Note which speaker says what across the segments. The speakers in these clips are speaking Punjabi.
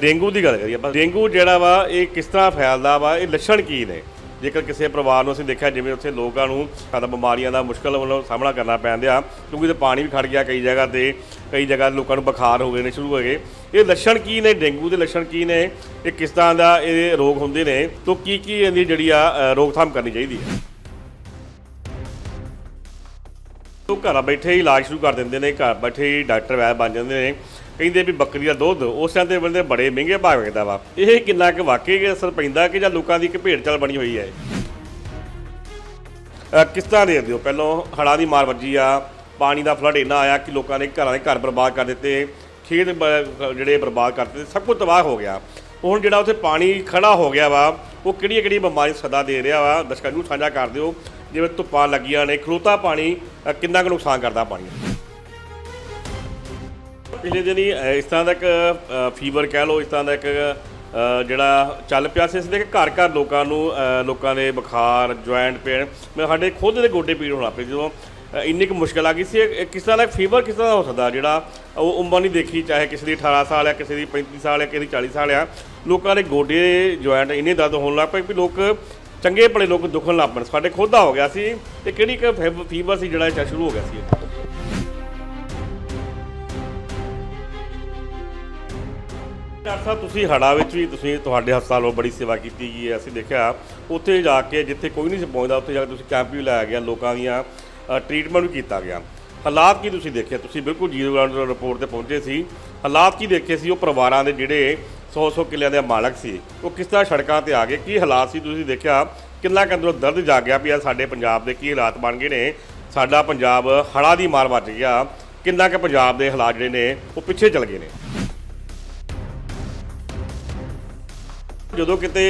Speaker 1: ਡੇਂਗੂ ਦੀ ਗੱਲ ਕਰੀਏ ਆਪਾਂ, ਡੇਂਗੂ ਜਿਹੜਾ ਵਾ, ਇਹ ਕਿਸ ਤਰ੍ਹਾਂ ਫੈਲਦਾ ਵਾ, ਇਹ ਲੱਛਣ ਕੀ ਨੇ? ਜੇਕਰ ਕਿਸੇ ਪਰਿਵਾਰ ਨੂੰ ਅਸੀਂ ਦੇਖਿਆ, ਜਿਵੇਂ ਉੱਥੇ ਲੋਕਾਂ ਨੂੰ ਸਾਡਾ ਬਿਮਾਰੀਆਂ ਦਾ ਮੁਸ਼ਕਲ ਵੱਲੋਂ ਸਾਹਮਣਾ ਕਰਨਾ ਪੈਂਦਾ ਕਿਉਂਕਿ ਤੇ ਪਾਣੀ ਵੀ ਖੜ ਗਿਆ ਕਈ ਜਗ੍ਹਾ ਤੇ, ਕਈ ਜਗ੍ਹਾ ਲੋਕਾਂ ਨੂੰ ਬੁਖਾਰ ਹੋ ਗਏ ਨੇ, ਸ਼ੁਰੂ ਹੋ ਗਏ। ਇਹ ਲੱਛਣ ਕੀ ਨੇ? ਡੇਂਗੂ ਦੇ ਲੱਛਣ ਕੀ ਨੇ? ਇਹ ਕਿਸ ਤਰ੍ਹਾਂ ਦਾ ਇਹ ਰੋਗ ਹੁੰਦੇ ਨੇ? ਤੋਂ ਕੀ ਕੀ ਇਹਦੀ ਜਿਹੜੀ ਆ ਰੋਕਥਾਮ ਕਰਨੀ ਚਾਹੀਦੀ ਹੈ? ਉਹ ਘਰਾਂ ਬੈਠੇ ਹੀ ਇਲਾਜ ਸ਼ੁਰੂ ਕਰ ਦਿੰਦੇ ਨੇ, ਘਰ ਬੈਠੇ ਹੀ ਡਾਕਟਰ ਵੈਦ ਬਣ ਜਾਂਦੇ ਨੇ। ਕਹਿੰਦੇ ਵੀ ਬੱਕਰੀ ਦਾ ਦੁੱਧ, ਉਸ ਟਾਈਮ ਤੇ ਬੰਦੇ ਬੜੇ ਮਹਿੰਗੇ ਭਾਅ ਵਿਕਦਾ ਵਾ। ਇਹ ਕਿੰਨਾ ਕੁ ਵਾਕਈ ਅਸਰ ਪੈਂਦਾ ਕਿ ਜਾਂ ਲੋਕਾਂ ਦੀ ਇੱਕ ਭੇਡ ਚਾਲ ਬਣੀ ਹੋਈ ਹੈ ਅਹ ਕਿਸ ਤਰ੍ਹਾਂ ਦੇ ਦਿਓ ਪਹਿਲਾਂ ਹੜ੍ਹਾਂ ਦੀ ਮਾਰ ਵੱਜੀ ਆ, ਪਾਣੀ ਦਾ ਫਲੱਡ ਇੰਨਾ ਆਇਆ ਕਿ ਲੋਕਾਂ ਨੇ ਘਰਾਂ ਦੇ ਘਰ ਬਰਬਾਦ ਕਰ ਦਿੱਤੇ, ਖੇਤ ਬ- ਜਿਹੜੇ ਬਰਬਾਦ ਕਰ ਦਿੱਤੇ, ਸਭ ਕੁਝ ਤਬਾਹ ਹੋ ਗਿਆ। ਹੁਣ ਜਿਹੜਾ ਉੱਥੇ ਪਾਣੀ ਖੜਾ ਹੋ ਗਿਆ ਵਾ, ਉਹ ਕਿਹੜੀਆਂ ਕਿਹੜੀਆਂ ਬਿਮਾਰੀ ਸਦਾ ਦੇ ਰਿਹਾ ਵਾ? ਦਰਸ਼ਕਾਂ ਨੂੰ ਸਾਂਝਾ ਕਰ ਦਿਓ, ਜਿਵੇਂ ਧੁੱਪਾਂ ਲੱਗੀਆਂ ਨੇ, ਖਲੋਤਾ ਪਾਣੀ ਅਹ ਕਿੰਨਾ ਕੁ ਨੁਕਸਾਨ ਕਰਦਾ ਪਾਣੀ? ਪਿਛਲੇ ਦਿਨੀ ਅਹ, ਇਸ ਤਰ੍ਹਾਂ ਦਾ ਇੱਕ ਫੀਵਰ ਕਹਿ ਲਓ ਇਸ ਤਰ੍ਹਾਂ ਦਾ ਇੱਕ ਜਿਹੜਾ ਚੱਲ ਪਿਆ ਸੀ ਇਸ ਦੇ ਘਰ ਘਰ ਲੋਕਾਂ ਨੂੰ ਲੋਕਾਂ ਦੇ ਬੁਖਾਰ ਜੁਆਇੰਟ ਪੇਨ ਮੈਂ ਸਾਡੇ ਖੁਦ ਦੇ ਗੋਡੇ ਪੀੜ ਹੋਣ ਲੱਗ ਪਏ ਜਦੋਂ ਇੰਨੀ ਕੁ ਮੁਸ਼ਕਲ ਆ ਗਈ ਸੀ। ਕਿਸ ਤਰ੍ਹਾਂ ਦਾ ਫੀਵਰ ਕਿਸ ਤਰ੍ਹਾਂ ਦਾ ਹੋ ਸਕਦਾ? ਜਿਹੜਾ ਉਹ ਉਮਰ ਨਹੀਂ ਦੇਖੀ ਚਾਹੇ ਕਿਸੇ ਦੀ 18 ਸਾਲ ਆ ਕਿਸੇ ਦੀ 35 ਸਾਲ ਆ ਕਿਸੇ ਦੀ 40 ਸਾਲ ਆ ਲੋਕਾਂ ਦੇ ਗੋਡੇ ਜੁਆਇੰਟ ਇੰਨੇ ਦਰਦ ਹੋਣ ਲੱਗ ਪਏ ਵੀ ਲੋਕ ਚੰਗੇ ਭਲੇ ਲੋਕ ਦੁਖਣ ਲੱਗ ਪਏ ਸਾਡੇ ਖੁਦ ਦਾ ਹੋ ਗਿਆ ਸੀ ਤੇ ਕਿਹੜੀ ਕੁ ਫੀਵਰ ਸੀ ਜਿਹੜਾ ਇਹ ਸ਼ੁਰੂ ਹੋ ਗਿਆ ਸੀ? ਡਾਕਟਰ ਸਾਹਿਬ, ਤੁਸੀਂ ਹੜਾ ਵਿੱਚ ਵੀ ਤੁਸੀਂ ਤੁਹਾਡੇ ਹਸਪਤਾਲ ਵੱਲੋਂ ਬੜੀ ਸੇਵਾ ਕੀਤੀ ਗਈ ਹੈ। ਅਸੀਂ ਦੇਖਿਆ, ਉੱਥੇ ਜਾ ਕੇ ਜਿੱਥੇ ਕੋਈ ਨਹੀਂ ਸੀ ਪਹੁੰਚਦਾ, ਉੱਥੇ ਜਾ ਕੇ ਤੁਸੀਂ ਕੈਂਪ ਵੀ ਲਾਇਆ ਗਿਆ, ਲੋਕਾਂ ਦੀਆਂ ਟ੍ਰੀਟਮੈਂਟ ਵੀ ਕੀਤਾ ਗਿਆ। ਹਾਲਾਤ ਕੀ ਤੁਸੀਂ ਦੇਖਿਆ ਤੁਸੀਂ ਬਿਲਕੁਲ ਜੀਰੋ ਗਰਾਊਂਡ ਰਿਪੋਰਟ ਤੇ ਪਹੁੰਚੇ ਸੀ। ਹਾਲਾਤ ਕੀ ਦੇਖੇ ਸੀ? ਉਹ ਪਰਿਵਾਰਾਂ ਦੇ ਜਿਹੜੇ 100-100 ਕਿੱਲਿਆਂ ਦੇ ਮਾਲਕ ਸੀ, ਉਹ ਕਿਸ ਤਰ੍ਹਾਂ ਸੜਕਾਂ ਤੇ ਆ ਗਏ? ਕੀ ਹਾਲਾਤ ਸੀ ਤੁਸੀਂ ਦੇਖਿਆ? ਕਿੰਨਾ ਕੁ ਅੰਦਰੋਂ ਦਰਦ ਜਾਗਿਆ ਵੀ ਆ ਸਾਡੇ ਪੰਜਾਬ ਦੇ? ਕੀ ਹਾਲਾਤ ਬਣ ਗਏ ਨੇ? ਸਾਡਾ ਪੰਜਾਬ ਹੜਾ ਦੀ ਮਾਰ ਵੱਜ ਗਿਆ। ਕਿੰਨਾ ਕੁ ਪੰਜਾਬ ਦੇ ਹਾਲਾਤ ਜਿਹੜੇ ਨੇ, ਉਹ ਪਿੱਛੇ ਚਲ ਗਏ ਨੇ? ਜਦੋਂ ਕਿਤੇ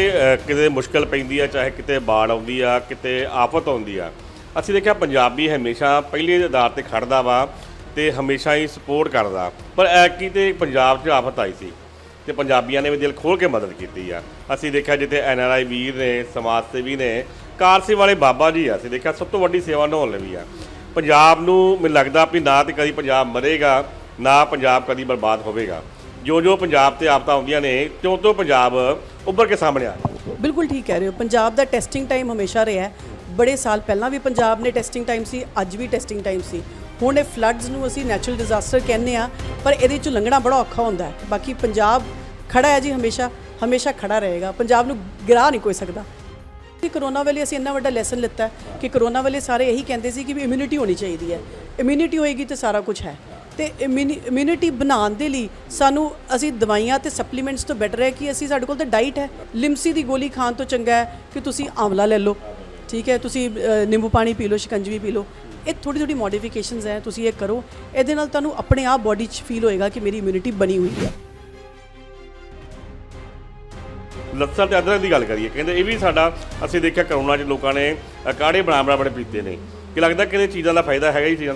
Speaker 1: ਕਿਤੇ ਮੁਸ਼ਕਲ ਪੈਂਦੀ ਆ, ਚਾਹੇ ਕਿਤੇ ਬਾੜ ਆਉਂਦੀ ਆ, ਕਿਤੇ ਆਫਤ ਆਉਂਦੀ ਆ, ਅਸੀਂ ਦੇਖਿਆ ਪੰਜਾਬੀ ਹਮੇਸ਼ਾ ਪਹਿਲੇ ਆਧਾਰ ਤੇ ਖੜਦਾ ਵਾ ਤੇ ਹਮੇਸ਼ਾ ਹੀ ਸਪੋਰਟ ਕਰਦਾ। ਪਰ ਐਕੀ ਤੇ ਪੰਜਾਬ 'ਚ ਆਫਤ ਆਈ ਸੀ ਤੇ ਪੰਜਾਬੀਆਂ ਨੇ ਵੀ ਦਿਲ ਖੋਲ ਕੇ ਮਦਦ ਕੀਤੀ ਆ। ਅਸੀਂ ਦੇਖਿਆ ਜਿੱਥੇ ਐਨ ਆਰ ਆਈ ਵੀਰ ਨੇ, ਸਮਾਜ ਸੇਵੀ ਨੇ ਕਾਰਸੀ ਵਾਲੇ ਬਾਬਾ ਜੀ ਆ, ਅਸੀਂ ਦੇਖਿਆ ਸਭ ਤੋਂ ਵੱਡੀ ਸੇਵਾ ਨਹਾਉਣ ਲਈ ਆ। ਪੰਜਾਬ ਨੂੰ ਮੈਨੂੰ ਲੱਗਦਾ ਵੀ ਨਾ ਤੇ ਕਦੀ ਪੰਜਾਬ ਮਰੇਗਾ, ਨਾ ਪੰਜਾਬ ਕਦੀ ਬਰਬਾਦ ਹੋਵੇਗਾ। ਜੋ ਜੋ ਪੰਜਾਬ ਤੇ ਆਫਤਾਂ ਆਉਂਦੀਆਂ ਨੇ ਤਿਉਂ ਤੋਂ ਪੰਜਾਬ ਉੱਭਰ ਕੇ ਸਾਹਮਣੇ ਆ ਰਿਹਾ।
Speaker 2: ਬਿਲਕੁਲ ਠੀਕ ਕਹਿ ਰਹੇ ਹੋ। ਪੰਜਾਬ ਦਾ ਟੈਸਟਿੰਗ ਟਾਈਮ ਹਮੇਸ਼ਾ ਰਿਹਾ ਹੈ। ਬੜੇ ਸਾਲ ਪਹਿਲਾਂ ਵੀ ਪੰਜਾਬ ਨੇ ਟੈਸਟਿੰਗ ਟਾਈਮ ਸੀ, ਅੱਜ ਵੀ ਟੈਸਟਿੰਗ ਟਾਈਮ ਸੀ। ਹੁਣ ਇਹ ਫਲੱਡਸ ਨੂੰ ਅਸੀਂ ਨੈਚੁਰਲ ਡਿਜ਼ਾਸਟਰ ਕਹਿੰਦੇ ਆ ਪਰ ਇਹਦੇ 'ਚ ਲੰਘਣਾ ਬੜਾ ਔਖਾ ਹੁੰਦਾ ਹੈ। ਬਾਕੀ ਪੰਜਾਬ ਖੜਾ ਹੈ ਜੀ ਹਮੇਸ਼ਾ ਹਮੇਸ਼ਾ ਖੜਾ ਰਹੇਗਾ। ਪੰਜਾਬ ਨੂੰ ਗਿਰਾ ਨਹੀਂ ਕੋਈ ਸਕਦਾ। ਕਿ ਕਰੋਨਾ ਵੇਲੇ ਅਸੀਂ ਇੰਨਾ ਵੱਡਾ ਲੈਸਨ ਲਿੱਤਾ ਕਿ ਕਰੋਨਾ ਵੇਲੇ ਸਾਰੇ ਇਹੀ ਕਹਿੰਦੇ ਸੀ ਕਿ ਵੀ ਇਮਿਊਨਿਟੀ ਹੋਣੀ ਚਾਹੀਦੀ ਹੈ। ਇਮਿਊਨਿਟੀ ਹੋਏਗੀ ਤੇ ਸਾਰਾ ਕੁਝ ਹੈ। ਤੇ ਇਮਿਊਨਿਟੀ ਬਣਾਉਣ ਦੇ ਲਈ ਸਾਨੂੰ ਅਸੀਂ ਦਵਾਈਆਂ ਤੇ ਸਪਲੀਮੈਂਟਸ ਤੋਂ ਬੈਟਰ ਹੈ ਕਿ ਅਸੀਂ ਸਾਡੇ ਕੋਲ ਤਾਂ ਡਾਈਟ ਹੈ। ਲਿਮਸੀ ਦੀ ਗੋਲੀ ਖਾਣ ਤੋਂ ਚੰਗਾ ਹੈ ਕਿ ਤੁਸੀਂ ਆਂਵਲਾ ਲੈ ਲਓ। ਠੀਕ ਹੈ, ਤੁਸੀਂ ਨਿੰਬੂ ਪਾਣੀ ਪੀ ਲਓ ਸ਼ਿਕੰਜਵੀ ਪੀ ਲਓ। ਇਹ ਥੋੜੀ ਥੋੜੀ ਮੋਡੀਫਿਕੇਸ਼ਨਸ ਹੈ, ਤੁਸੀਂ ਇਹ ਕਰੋ। ਇਹਦੇ ਨਾਲ ਤੁਹਾਨੂੰ ਆਪਣੇ ਆਪ ਬਾਡੀ 'ਚ ਫੀਲ ਹੋਏਗਾ ਕਿ ਮੇਰੀ ਇਮਿਊਨਿਟੀ ਬਣੀ ਹੋਈ ਹੈ।
Speaker 1: ਲੱਸਣ ਤੇ ਅਦਰਕ ਦੀ ਗੱਲ ਕਰੀਏ, ਕਹਿੰਦੇ ਇਹ ਵੀ ਸਾਡਾ, ਅਸੀਂ ਦੇਖਿਆ ਕਰੋਨਾ 'ਚ ਲੋਕਾਂ ਨੇ ਕਾੜੇ ਬਣਾ ਬਣਾ ਬੜੇ ਪੀਤੇ ਨੇ। ਕਿ ਲੱਗਦਾ ਕਿਹਦੇ ਚੀਜ਼ਾਂ ਦਾ ਫਾਇਦਾ ਹੈਗਾ ਹੀ ਚੀਜ਼ਾਂ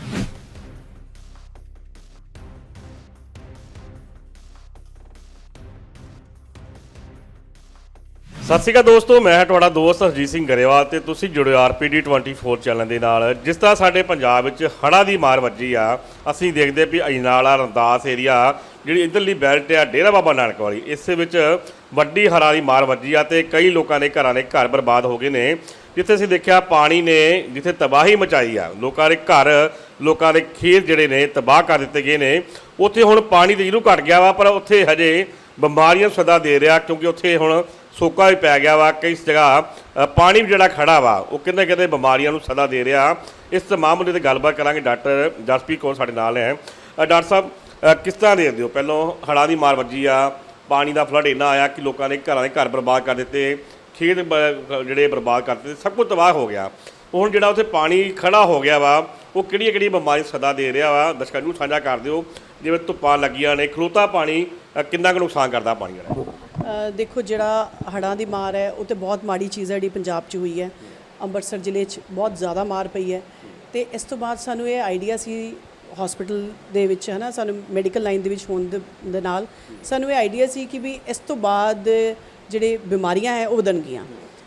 Speaker 1: ਸਤਿ ਸ਼੍ਰੀ ਅਕਾਲ ਦੋਸਤੋ, ਮੈਂ ਹਾਂ ਤੁਹਾਡਾ ਦੋਸਤ ਹਰਜੀਤ ਸਿੰਘ ਗਰੇਵਾਲ ਤੇ ਤੁਸੀਂ ਜੁੜੇ ਆਰਪੀਡੀ 24 ਚੈਨਲ ਦੇ ਨਾਲ। ਜਿਸ ਤਰ੍ਹਾਂ ਸਾਡੇ ਪੰਜਾਬ ਵਿੱਚ ਹੜ੍ਹਾਂ ਦੀ ਮਾਰ ਵੱਜੀ ਆ, ਅਸੀਂ ਦੇਖਦੇ ਵੀ ਅਜਨਾਲਾ, ਰੰਦਾਸ ਏਰੀਆ ਜਿਹੜੀ ਇਧਰਲੀ ਬੈਲਟ ਆ, ਡੇਰਾ ਬਾਬਾ ਨਾਨਕ ਵਾਲੀ, ਇਸ ਵਿੱਚ ਵੱਡੀ ਹੜ੍ਹਾਂ ਦੀ ਮਾਰ ਵੱਜੀ ਆ ਤੇ ਕਈ ਲੋਕਾਂ ਦੇ ਘਰਾਂ ਦੇ ਘਰ ਬਰਬਾਦ ਹੋ ਗਏ ਨੇ। ਜਿੱਥੇ ਅਸੀਂ ਦੇਖਿਆ ਪਾਣੀ ਨੇ ਜਿੱਥੇ ਤਬਾਹੀ ਮਚਾਈ ਆ, ਲੋਕਾਂ ਦੇ ਘਰ, ਲੋਕਾਂ ਦੇ ਖੇਤ ਜਿਹੜੇ ਨੇ ਤਬਾਹ ਕਰ ਦਿੱਤੇ ਗਏ ਨੇ। ਉੱਥੇ ਹੁਣ ਪਾਣੀ ਤੇ ਜ਼ਰੂਰ ਘਟ ਗਿਆ ਵਾ, ਪਰ ਉੱਥੇ ਹਜੇ ਬਿਮਾਰੀਆਂ ਸਦਾ ਦੇ ਰਿਹਾ ਕਿਉਂਕਿ ਉੱਥੇ ਹੁਣ ਸੋਕਾ ਵੀ ਪੈ ਗਿਆ ਵਾ, ਕਈ ਜਗ੍ਹਾ ਪਾਣੀ ਵੀ ਜਿਹੜਾ ਖੜਾ ਵਾ, ਉਹ ਕਿੰਨੇ ਕਿਤੇ ਬਿਮਾਰੀਆਂ ਨੂੰ ਸਦਾ ਦੇ ਰਿਹਾ। ਇਸ ਤਮਾਮ ਮੁੱਦੇ ਤੇ ਗੱਲਬਾਤ ਕਰਾਂਗੇ ਡਾਕਟਰ ਜਸਪੀਤ ਕੌਰ ਸਾਡੇ ਨਾਲ ਹੈ। ਡਾਕਟਰ ਸਾਹਿਬ ਕਿਸ ਤਰ੍ਹਾਂ ਦੇ ਦਿਓ? ਪਹਿਲਾਂ ਹੜ੍ਹਾਂ ਦੀ ਮਾਰ ਵੱਜੀ ਆ, ਪਾਣੀ ਦਾ ਫਲੱਡ ਇੰਨਾ ਆਇਆ ਕਿ ਲੋਕਾਂ ਨੇ ਘਰਾਂ ਦੇ ਘਰ ਬਰਬਾਦ ਕਰ ਦਿੱਤੇ, ਖੇਤ ਬ- ਜਿਹੜੇ ਬਰਬਾਦ ਕਰ ਦਿੱਤੇ, ਸਭ ਕੁਝ ਤਬਾਹ ਹੋ ਗਿਆ। ਹੁਣ ਜਿਹੜਾ ਉੱਥੇ ਪਾਣੀ ਖੜਾ ਹੋ ਗਿਆ ਵਾ, ਉਹ ਕਿਹੜੀਆਂ ਕਿਹੜੀਆਂ ਬਿਮਾਰੀ ਸਦਾ ਦੇ ਰਿਹਾ ਵਾ? ਦਰਸ਼ਕਾਂ ਨੂੰ ਸਾਂਝਾ ਕਰ ਦਿਓ। ਜਿਵੇਂ ਧੁੱਪਾਂ ਲੱਗੀਆਂ ਨੇ, ਖਲੋਤਾ ਪਾਣੀ ਕਿੰਨਾ ਕੁ ਨੁਕਸਾਨ ਕਰਦਾ ਪਾਣੀ
Speaker 2: ਦਾ ਦੇਖੋ ਜਿਹੜਾ ਹੜ੍ਹਾਂ ਦੀ ਮਾਰ ਹੈ ਉਹ ਤੇ ਬਹੁਤ ਮਾੜੀ ਚੀਜ਼ ਹੈ ਜਿਹੜੀ ਪੰਜਾਬ 'ਚ ਹੋਈ ਹੈ। ਅੰਮ੍ਰਿਤਸਰ ਜ਼ਿਲ੍ਹੇ 'ਚ ਬਹੁਤ ਜ਼ਿਆਦਾ ਮਾਰ ਪਈ ਹੈ। ਤੇ ਇਸ ਤੋਂ ਬਾਅਦ ਸਾਨੂੰ ਇਹ ਆਈਡੀਆ ਸੀ ਹਸਪੀਟਲ ਦੇ ਵਿੱਚ ਹੈ ਨਾ ਸਾਨੂੰ ਮੈਡੀਕਲ ਲਾਈਨ ਦੇ ਵਿੱਚ ਹੋਣ ਦੇ ਨਾਲ ਸਾਨੂੰ ਇਹ ਆਈਡੀਆ ਸੀ ਕਿ ਵੀ ਇਸ ਤੋਂ ਬਾਅਦ ਜਿਹੜੇ ਬਿਮਾਰੀਆਂ ਹੈ ਉਹ ਵਧਣਗੀਆਂ।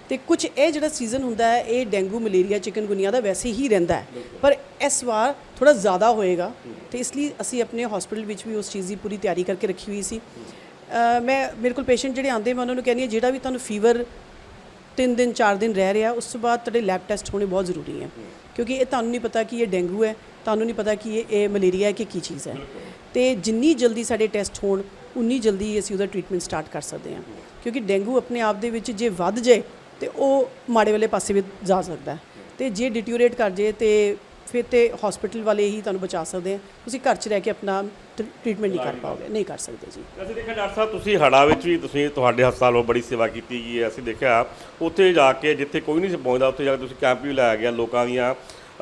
Speaker 2: ਤੇ ਕੁਝ ਇਹ ਜਿਹੜਾ ਸੀਜ਼ਨ ਹੁੰਦਾ ਹੈ ਇਹ ਡੇਂਗੂ ਮਲੇਰੀਆ ਚਿਕਨਗੁਨੀਆ ਦਾ ਵੈਸੇ ਹੀ ਰਹਿੰਦਾ ਹੈ। ਪਰ ਇਸ ਵਾਰ ਥੋੜਾ ਜ਼ਿਆਦਾ ਹੋਏਗਾ। ਤੇ ਇਸ ਲਈ ਅਸੀਂ ਆਪਣੇ ਹਸਪੀਟਲ ਵਿੱਚ ਵੀ ਉਸ ਚੀਜ਼ ਦੀ ਪੂਰੀ ਤਿਆਰੀ ਕਰਕੇ ਰੱਖੀ ਹੋਈ ਸੀ। ਮੈਂ ਮੇਰੇ ਕੋਲ ਪੇਸ਼ੈਂਟ ਜਿਹੜੇ ਆਉਂਦੇ, ਮੈਂ ਉਹਨਾਂ ਨੂੰ ਕਹਿੰਦੀ ਹਾਂ, ਜਿਹੜਾ ਵੀ ਤੁਹਾਨੂੰ ਫੀਵਰ ਤਿੰਨ ਦਿਨ, ਚਾਰ ਦਿਨ ਰਹਿ ਰਿਹਾ, ਉਸ ਤੋਂ ਬਾਅਦ ਤੁਹਾਡੇ ਲੈਬ ਟੈਸਟ ਹੋਣੇ ਬਹੁਤ ਜ਼ਰੂਰੀ ਹੈ। ਕਿਉਂਕਿ ਇਹ ਤੁਹਾਨੂੰ ਨਹੀਂ ਪਤਾ ਕਿ ਇਹ ਡੇਂਗੂ ਹੈ, ਤੁਹਾਨੂੰ ਨਹੀਂ ਪਤਾ ਕਿ ਇਹ ਇਹ ਮਲੇਰੀਆ ਹੈ ਕਿ ਕੀ ਚੀਜ਼ ਹੈ। ਤੇ ਜਿੰਨੀ ਜਲਦੀ ਸਾਡੇ ਟੈਸਟ ਹੋਣ, ਉਨੀ ਜਲਦੀ ਅਸੀਂ ਉਹਦਾ ਟ੍ਰੀਟਮੈਂਟ ਸਟਾਰਟ ਕਰ ਸਕਦੇ ਹਾਂ। ਕਿਉਂਕਿ ਡੇਂਗੂ ਆਪਣੇ ਆਪ ਦੇ ਵਿੱਚ ਜੇ ਵੱਧ ਜਾਏ, ਤੇ ਉਹ ਮਾੜੇ ਵਾਲੇ ਪਾਸੇ ਵੀ ਜਾ ਸਕਦਾ ਹੈ। ਤੇ ਜੇ ਡਿਟੀਓਰੇਟ ਕਰ ਜੇ ਤੇ ਫਿਰ ਤੇ ਹਸਪੀਟਲ ਵਾਲੇ ਹੀ ਤੁਹਾਨੂੰ ਬਚਾ ਸਕਦੇ ਆ। ਤੁਸੀਂ ਘਰ 'ਚ ਰਹਿ ਕੇ ਆਪਣਾ ਟ੍ਰੀਟਮੈਂਟ ਨਹੀਂ ਕਰ ਪਾਓਗੇ। ਨਹੀਂ ਕਰ ਸਕਦੇ ਜੀ।
Speaker 1: ਅਸੀਂ ਦੇਖਿਆ ਡਾਕਟਰ ਸਾਹਿਬ, ਤੁਸੀਂ ਹੜਾ ਵਿੱਚ ਵੀ ਤੁਸੀਂ ਤੁਹਾਡੇ ਹਸਪਤਾਲ ਵੱਲੋਂ ਬੜੀ ਸੇਵਾ ਕੀਤੀ ਗਈ ਹੈ। ਅਸੀਂ ਦੇਖਿਆ, ਉੱਥੇ ਜਾ ਕੇ ਜਿੱਥੇ ਕੋਈ ਨਹੀਂ ਸੀ ਪਹੁੰਚਦਾ, ਉੱਥੇ ਜਾ ਕੇ ਤੁਸੀਂ ਕੈਂਪ ਵੀ ਲਾਇਆ ਗਿਆ ਲੋਕਾਂ ਦੀਆਂ